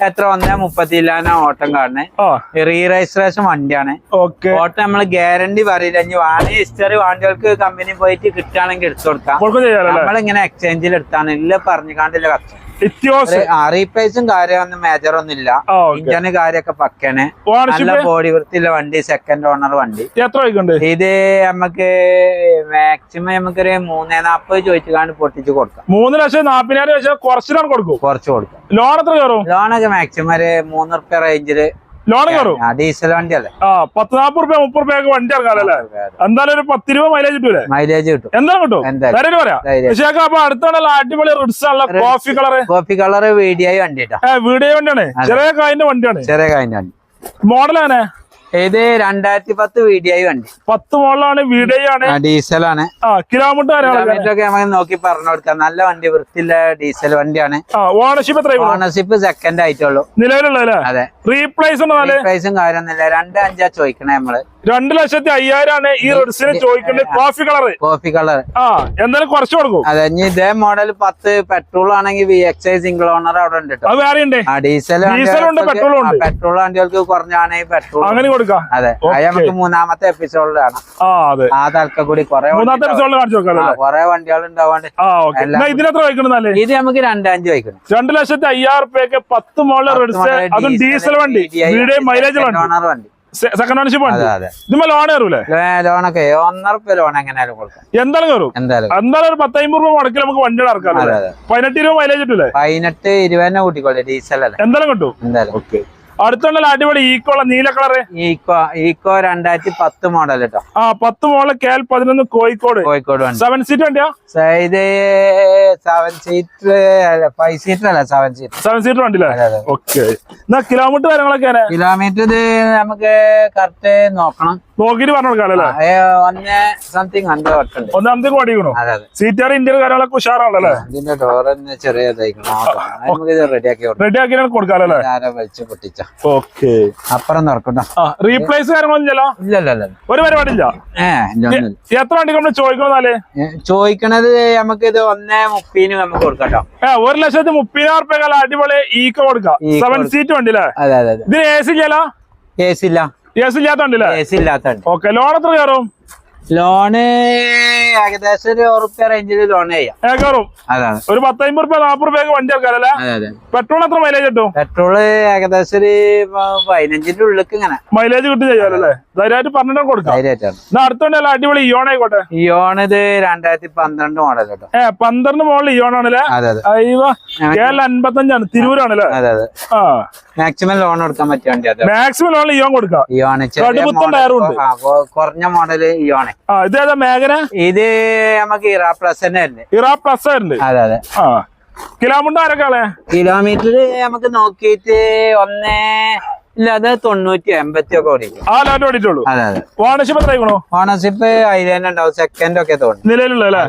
എത്ര ഒന്നേ മുപ്പത്തില്ലാന ഓട്ടം കാണുന്നത് റീ രജിസ്ട്രേഷൻ വണ്ടിയാണ്. ഓക്കെ. ഓട്ടം നമ്മൾ ഗ്യാരണ്ടി പറയില്ല. ഇനി വാണി ഹിസ്റ്ററി വാണ്ടികൾക്ക് കമ്പനി പോയിട്ട് കിട്ടുകയാണെങ്കിൽ എടുത്തു കൊടുക്കാം. നമ്മളിങ്ങനെ എക്സ്ചേഞ്ചിൽ എടുത്താണ്. ഇല്ല പറഞ്ഞു കാണ്ടില്ല കറക്റ്റ് ഇത്തിഹാസ് റീപ്ലേസും കാര്യമൊന്നും മേജർ ഒന്നും ഇല്ല ഇഞ്ചന് കാര്യമൊക്കെ പക്കണ് നല്ല ബോഡി വൃത്തിയുള്ള വണ്ടി സെക്കൻഡ് ഓണർ വണ്ടി. ഇത് നമുക്ക് മാക്സിമം നമുക്കൊരു മൂന്നേ നാപ്പത് ചോദിച്ചുകാണ്ട് പൊട്ടിച്ച് കൊടുക്കാം. മൂന്ന് ലക്ഷം നാപ്പതിനായിരം കുറച്ചിലാണ് കൊടുക്കും. കുറച്ച് കൊടുക്കും. ലോൺ എത്ര കയറും? ലോണൊക്കെ മാക്സിമം ഒരു മൂന്ന് റുപ്യ റേഞ്ചിൽ ലോൺ കയറും? ഡീസൽ വണ്ടി അല്ലേ ആ പത്ത് നാപ്പത് റുപ്യ മുപ്പത് റുപ്യൊക്കെ വണ്ടി ഇറങ്ങാല്ലേ എന്തായാലും ഒരു പത്ത് രൂപ മൈലേജ് കിട്ടൂലേ? മൈലേജ് കിട്ടും. എന്താ കിട്ടും. ധൈര്യം പറയാം. പക്ഷേ അപ്പൊ അടുത്തുള്ള അടിപൊളി റിഡ്സ് ആണല്ലോ coffee colour coffee colour video വണ്ടി വീഡിയോ വണ്ടിയാണ്. ചെറിയ കായിന്റെ വണ്ടിയാണ്. ചെറിയ കഴിഞ്ഞ വണ്ടി. മോഡലാണ് ഇത് രണ്ടായിരത്തി പത്ത് വീഡിയോ വണ്ടി പത്ത് മോഡലാണ് വീഡിയോ ആണ്. ഡീസലാണ്. കിലോമീറ്റർ ഒക്കെ നമുക്ക് നോക്കി പറഞ്ഞു കൊടുക്കാം. നല്ല വണ്ടി വൃത്തിയുള്ള ഡീസൽ വണ്ടിയാണ്. ഓണർഷിപ്പ് എത്ര ഓണർഷിപ്പ് സെക്കൻഡ് ആയിട്ടുള്ളൂ. നിലവിലുള്ള അതെ. റീപ്ലേസ് പ്രൈസും കാര്യമൊന്നുമില്ല. രണ്ട് അഞ്ചാ ചോദിക്കണേ നമ്മൾ. രണ്ട് ലക്ഷത്തി അയ്യായിരം ആണ് ഈ റെഡ്സിന് ചോദിക്കുന്നത് കോഫി കളർ കോഫി കളർ ആ എന്തായാലും കുറച്ച് കൊടുക്കും. അതെ ഇനി ഇതേ മോഡൽ പത്ത് പെട്രോൾ ആണെങ്കിൽ V X I single owner അവിടെ ഉണ്ട് അത് വേറെ ഉണ്ട്. ഡീസൽ ഡീസലും ഉണ്ട്, പെട്രോൾ ഉണ്ട്. പെട്രോൾ വണ്ടികൾക്ക് കുറഞ്ഞാണെങ്കിൽ പെട്രോൾ അങ്ങനെ കൊടുക്കാം. അതെ അത് നമുക്ക് മൂന്നാമത്തെ എപ്പിസോഡിലാണ് ആ തലക്ക കൂടി കുറെ മൂന്നാമത്തെ എപ്പിസോഡിൽ കാണിച്ചു നോക്കാം കുറെ വണ്ടികൾ ഉണ്ടാവാണ്ട്. ഇതിനെത്ര വയ്ക്കണം ഇത് നമുക്ക് രണ്ടഞ്ച് വയ്ക്കണം. രണ്ട് ലക്ഷത്തി അയ്യായിരം റുപ്യൊക്കെ പത്ത് മോഡൽ റിഡ്സ് അതും ഡീസൽ വണ്ടി മൈലേജ് ഓണർ വണ്ടി. സെക്കൻഡ് ഓണർഷിപ്പ് അതെ അതെ. ഇതുമ്പോ ലോൺ കയറൂലേ ലോണൊക്കെ ഒന്നര റുപ്യ ലോൺ എങ്ങനെയാലും കൊടുക്കാം. എന്തായാലും കയറും എന്തായാലും എന്തായാലും ഒരു പത്തമ്പത് രൂപ മുടക്കി നമുക്ക് വണ്ടി ഇറക്കാം പതിനെട്ട് രൂപ മൈലേജ് കിട്ടൂലേ? പതിനെട്ട് ഇരുപതിനെ കൂട്ടിക്കോളെ ഡീസൽ അല്ലേ? എന്തായാലും കിട്ടും. എന്തായാലും. ഓക്കെ അടുത്തുണ്ടല്ലോ അടിപൊളി ഈക്കോ നീല കളറ്? ഈക്കോ ഈക്കോ രണ്ടായിരത്തി പത്ത് മോഡൽ കേട്ടോ ആ പത്ത് മോഡൽ കെ എൽ പതിനൊന്ന് കോഴിക്കോട്. കോഴിക്കോട് സെവൻ സീറ്റ് വണ്ടിയാ? ഇത് സെവൻ സീറ്റർ അല്ല ഫൈവ് സീറ്റർ അല്ല സെവൻ സീറ്റർ സെവൻ സീറ്റർ വണ്ടിയിലെ? ഓക്കെ എന്നാ കിലോമീറ്റർ കാര്യങ്ങളൊക്കെ കിലോമീറ്റർ ഇത് നമുക്ക് കറക്റ്റ് നോക്കണം. നോക്കിട്ട് ഒന്ന് സംതിങ് സീറ്റാർ ഇന്ത്യൻ കാര്യങ്ങളൊക്കെ ഉഷാറാണല്ലേ ഇതിന്റെ ഇത് റെഡിയാക്കി കൊടുക്കാം. റെഡി ആക്കി കൊടുക്കാമല്ലേ ആരോ ഓക്കെ. അപ്പുറം നടക്കട്ടോ റീപ്ലേസ് കാര്യങ്ങളൊന്നുമില്ലല്ലോ? ഇല്ലല്ലോ ഇല്ല ഇല്ല ഇല്ല ഒരു പരിപാടി ഇല്ല ഏ ഇല്ല, ഒന്നുമില്ല. എത്ര വണ്ടി നമ്മൾ ചോദിക്കണമെന്നാലേ ഏ, ചോദിക്കണത് നമുക്ക് ഇത് ഒന്നേ മുപ്പതിന് നമുക്ക് കൊടുക്കട്ടോ ഒരു ലക്ഷത്തി മുപ്പതിനായിരം റുപ്യ അടിപൊളി ഈക്ക കൊടുക്കാം സെവൻ. സീറ്റ് വണ്ടിയില്ലേ? അതെ അതെ അതെ. ഇതിന് എ സി ഇല്ലല്ലോ? എ സി ഇല്ല. എ സി ഇല്ലാത്ത വണ്ടിയില്ലേ? എ സി ഇല്ലാത്ത ഓക്കെ ലോൺ എത്ര കയറും? ലോണ് ഏകദേശം ഒരു ഉറുപ്പ്യ റേഞ്ചിൽ ലോൺ ചെയ്യാം. ഏക്കറും അതാണ്. ഒരു പത്തമ്പത് റുപ്യ നാപ്പത് റുപ്യ വണ്ടി അതെ. പെട്രോൾ എത്ര മൈലേജ് കിട്ടും? പെട്രോൾ ഏകദേശം ഒരു പതിനഞ്ചിന്റെ ഉള്ളിലേക്ക് ഇങ്ങനെ. മൈലേജ് കിട്ടി ചെയ്യാറല്ലേ ധൈര്യമായിട്ട് പറഞ്ഞിട്ട് കൊടുക്കാം. ധൈര്യമായിട്ടാണ്. അടുത്തോണ്ടല്ല അടിപൊളി ഇയോൺ ആയിക്കോട്ടെ. ഇയോൺ ഇത് രണ്ടായിരത്തി പന്ത്രണ്ട് മോഡൽ കേട്ടോ ഏ പന്ത്രണ്ട് മോഡൽ ഇയോൺ ആണല്ലേ? കേരള അൻപത്തഞ്ചാണ് തിരൂരാണല്ലേ? അതെ അതെ. ആ. മാക്സിമം ലോൺ കൊടുക്കാൻ പറ്റിയ വണ്ടി മാക്സിമം ലോൺ ഇയോൺ കൊടുക്കാം. ഇയോൺ. കുറഞ്ഞ മോഡൽ ഇയോണ് ആ ഏതാ മേഖല? ഇത് നമുക്ക് ഇറാ പ്ലസ് തന്നെ ഇറാ പ്ലസ് അതെ അതെ. ആ. കിലോമീറ്റർ ആരൊക്കെ ആളെ കിലോമീറ്റർ നമുക്ക് നോക്കിയിട്ട് ഒന്നേ ഇല്ല അത് തൊണ്ണൂറ്റി എൺപത്തി ഒക്കെ ഓടിക്കും ആ ലാൻഡ് ഓടിയിട്ടുള്ളൂ? അതെ അതെ. ഓണർഷിപ്പ് എത്ര ആയിക്കണോ ഓണർഷിപ്പ് അതിൽ തന്നെ ഉണ്ടാവും. സെക്കൻഡ് ഒക്കെ തോന്നുന്നു. നിലവിലുള്ള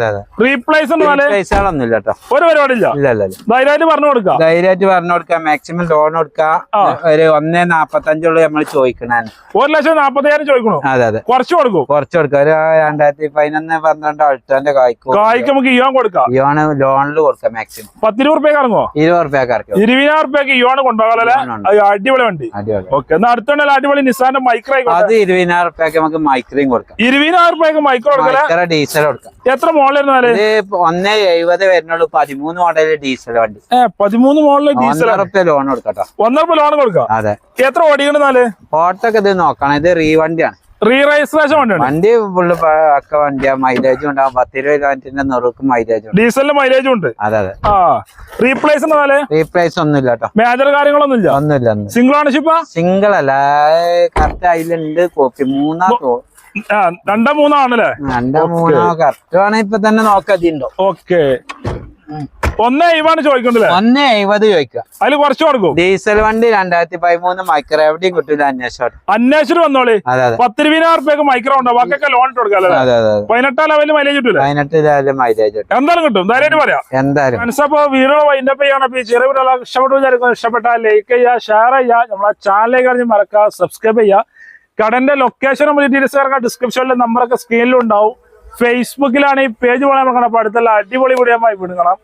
റീപ്ലേസ് ഇല്ല കേട്ടോ. ഒരു പരിപാടിയില്ല? ഇല്ല ഇല്ല ധൈര്യമായിട്ട് പറഞ്ഞു കൊടുക്കാം? ധൈര്യമായിട്ട് പറഞ്ഞു കൊടുക്കാം. മാക്സിമം ലോൺ കൊടുക്കാം. ഒരു ഒന്നേ നാപ്പത്തഞ്ചുള്ളൂ നമ്മൾ ചോദിക്കണേ ഒരു ലക്ഷം നാപ്പത്തയ്യായിരം ചോദിക്കണോ? അതെ അതെ. കുറച്ച് കൊടുക്കും. കുറച്ച് കൊടുക്കാം. ഒരു രണ്ടായിരത്തി പതിനൊന്ന് പന്ത്രണ്ട് അൾട്രാന്റെ കായ്ക്കും. കായ്ക്ക് നമുക്ക് ഇയോൺ കൊടുക്കാം. ലോണിൽ കൊടുക്കാം മാക്സിമം പത്തിരുപത് റുപ്യക്ക് ഇറങ്ങോ ഇരുപത് റുപ്യക്ക് ഇറക്കും. ഇരുപതിനായിരം റുപ്യക്ക് ഇയോൺ അടിപൊളി വണ്ടി. അടിപൊളി ഓക്കെ എന്നാ അടുത്തുണ്ടല്ലോ അടിപൊളി നിസാന്റെ മൈക്രോ അത് ഇരുപതിനായിരം റുപ്യക്ക് നമുക്ക് മൈക്രയും കൊടുക്കാം. ഇരുപതിനായിരം റുപ്യക്ക് മൈക്രോ ഡീസൽ കൊടുക്കാം. എത്ര മോഡലായിരുന്നു ഇത് ഒന്നേ എഴുപത് വരുന്നുള്ളൂ പതിമൂന്ന് മോഡൽ ഡീസൽ വണ്ടി. പതിമൂന്ന് മോഡൽ ഡീസൽ റുപ്യ ലോൺ കൊടുക്കട്ടോ ഒന്നര ലോൺ കൊടുക്കാം. അതെ. എത്ര ഓടിക്കണെന്നാൽ ഓട്ടൊക്കെ ഇത് നോക്കണം ഇത് റീ വണ്ടിയാണ്. റീ രജിസ്ട്രേഷൻ വണ്ടി ഫുള്ള് ഒക്കെ വണ്ടിയാ. മൈലേജും ഉണ്ടാവും പത്തിരുപത് കിലോമീറ്ററിന്റെ നെറുക്ക് മൈലേജും ഉണ്ട്. ഡീസലിന് മൈലേജും ഉണ്ട്. അതെ അതെ. ആ റീപ്ലേസ് റീപ്ലേസ് ഒന്നുമില്ല കേട്ടോ മേജർ കാര്യങ്ങളൊന്നും ഇല്ല? ഒന്നുമില്ല ഒന്നും സിംഗിൾ ഓണർഷിപ്പാ സിംഗിൾ അല്ല. കറക്റ്റ് അതിലുണ്ട് കോപ്പി മൂന്നാ രണ്ടോ മൂന്നോ ആണല്ലേ രണ്ടോ മൂന്നോ. കറക്റ്റ് വേണേ ഇപ്പൊ തന്നെ നോക്കാതിണ്ടോ ഓക്കെ ഒന്നേ ഇവാണ് ചോദിക്കണ്ടല്ലേ ഒന്നേ എഴുപത് ചോദിക്കുക. അതിൽ കുറച്ച് കൊടുക്കും. ഡീസൽ വണ്ടി രണ്ടായിരത്തി പതിമൂന്ന് മൈക്രോ എവിടെയും കിട്ടൂല അന്വേഷണം. അന്വേഷണം വന്നോളി. പത്തിരുപതിനായിരം റുപ്യക്ക് മൈക്രോ ഉണ്ടോ? ബാക്കിയൊക്കെ ലോൺ ഇട്ട് കൊടുക്കാം അല്ലേ അതെ അതെ അതെ. പതിനെട്ടാം ലെവലിൽ മൈലേജ് കിട്ടൂല? പതിനെട്ട് മൈലേജ് എന്തായാലും കിട്ടും. ധൈര്യമായിട്ട് പറയാം. എന്തായാലും. മനസ്സപ്പോ വീഡിയോ വൈൻഡപ്പ് ചെയ്യണം. ചെറിയ ഇഷ്ടപ്പെട്ടു വിചാരിക്കും ഇഷ്ടപ്പെട്ടാൽ ലൈക്ക് ചെയ്യുക ഷെയർ ചെയ്യുക. നമ്മളെ ചാനലിലേക്ക് അറിഞ്ഞ് മറക്കുക സബ്സ്ക്രൈബ് ചെയ്യുക. കടന്റെ ലൊക്കേഷൻ നമ്മൾ ഡീറ്റെയിൽസ് ഡിസ്ക്രിപ്ഷനിലെ നമ്പറൊക്കെ സ്ക്രീനിലും ഉണ്ടാവും. ഫേസ്ബുക്കിലാണ് ഈ പേജ് പോലെ നമ്മൾ കാണാം. അടുത്തുള്ള അടിപൊളി വീഡിയോ വിടുകണം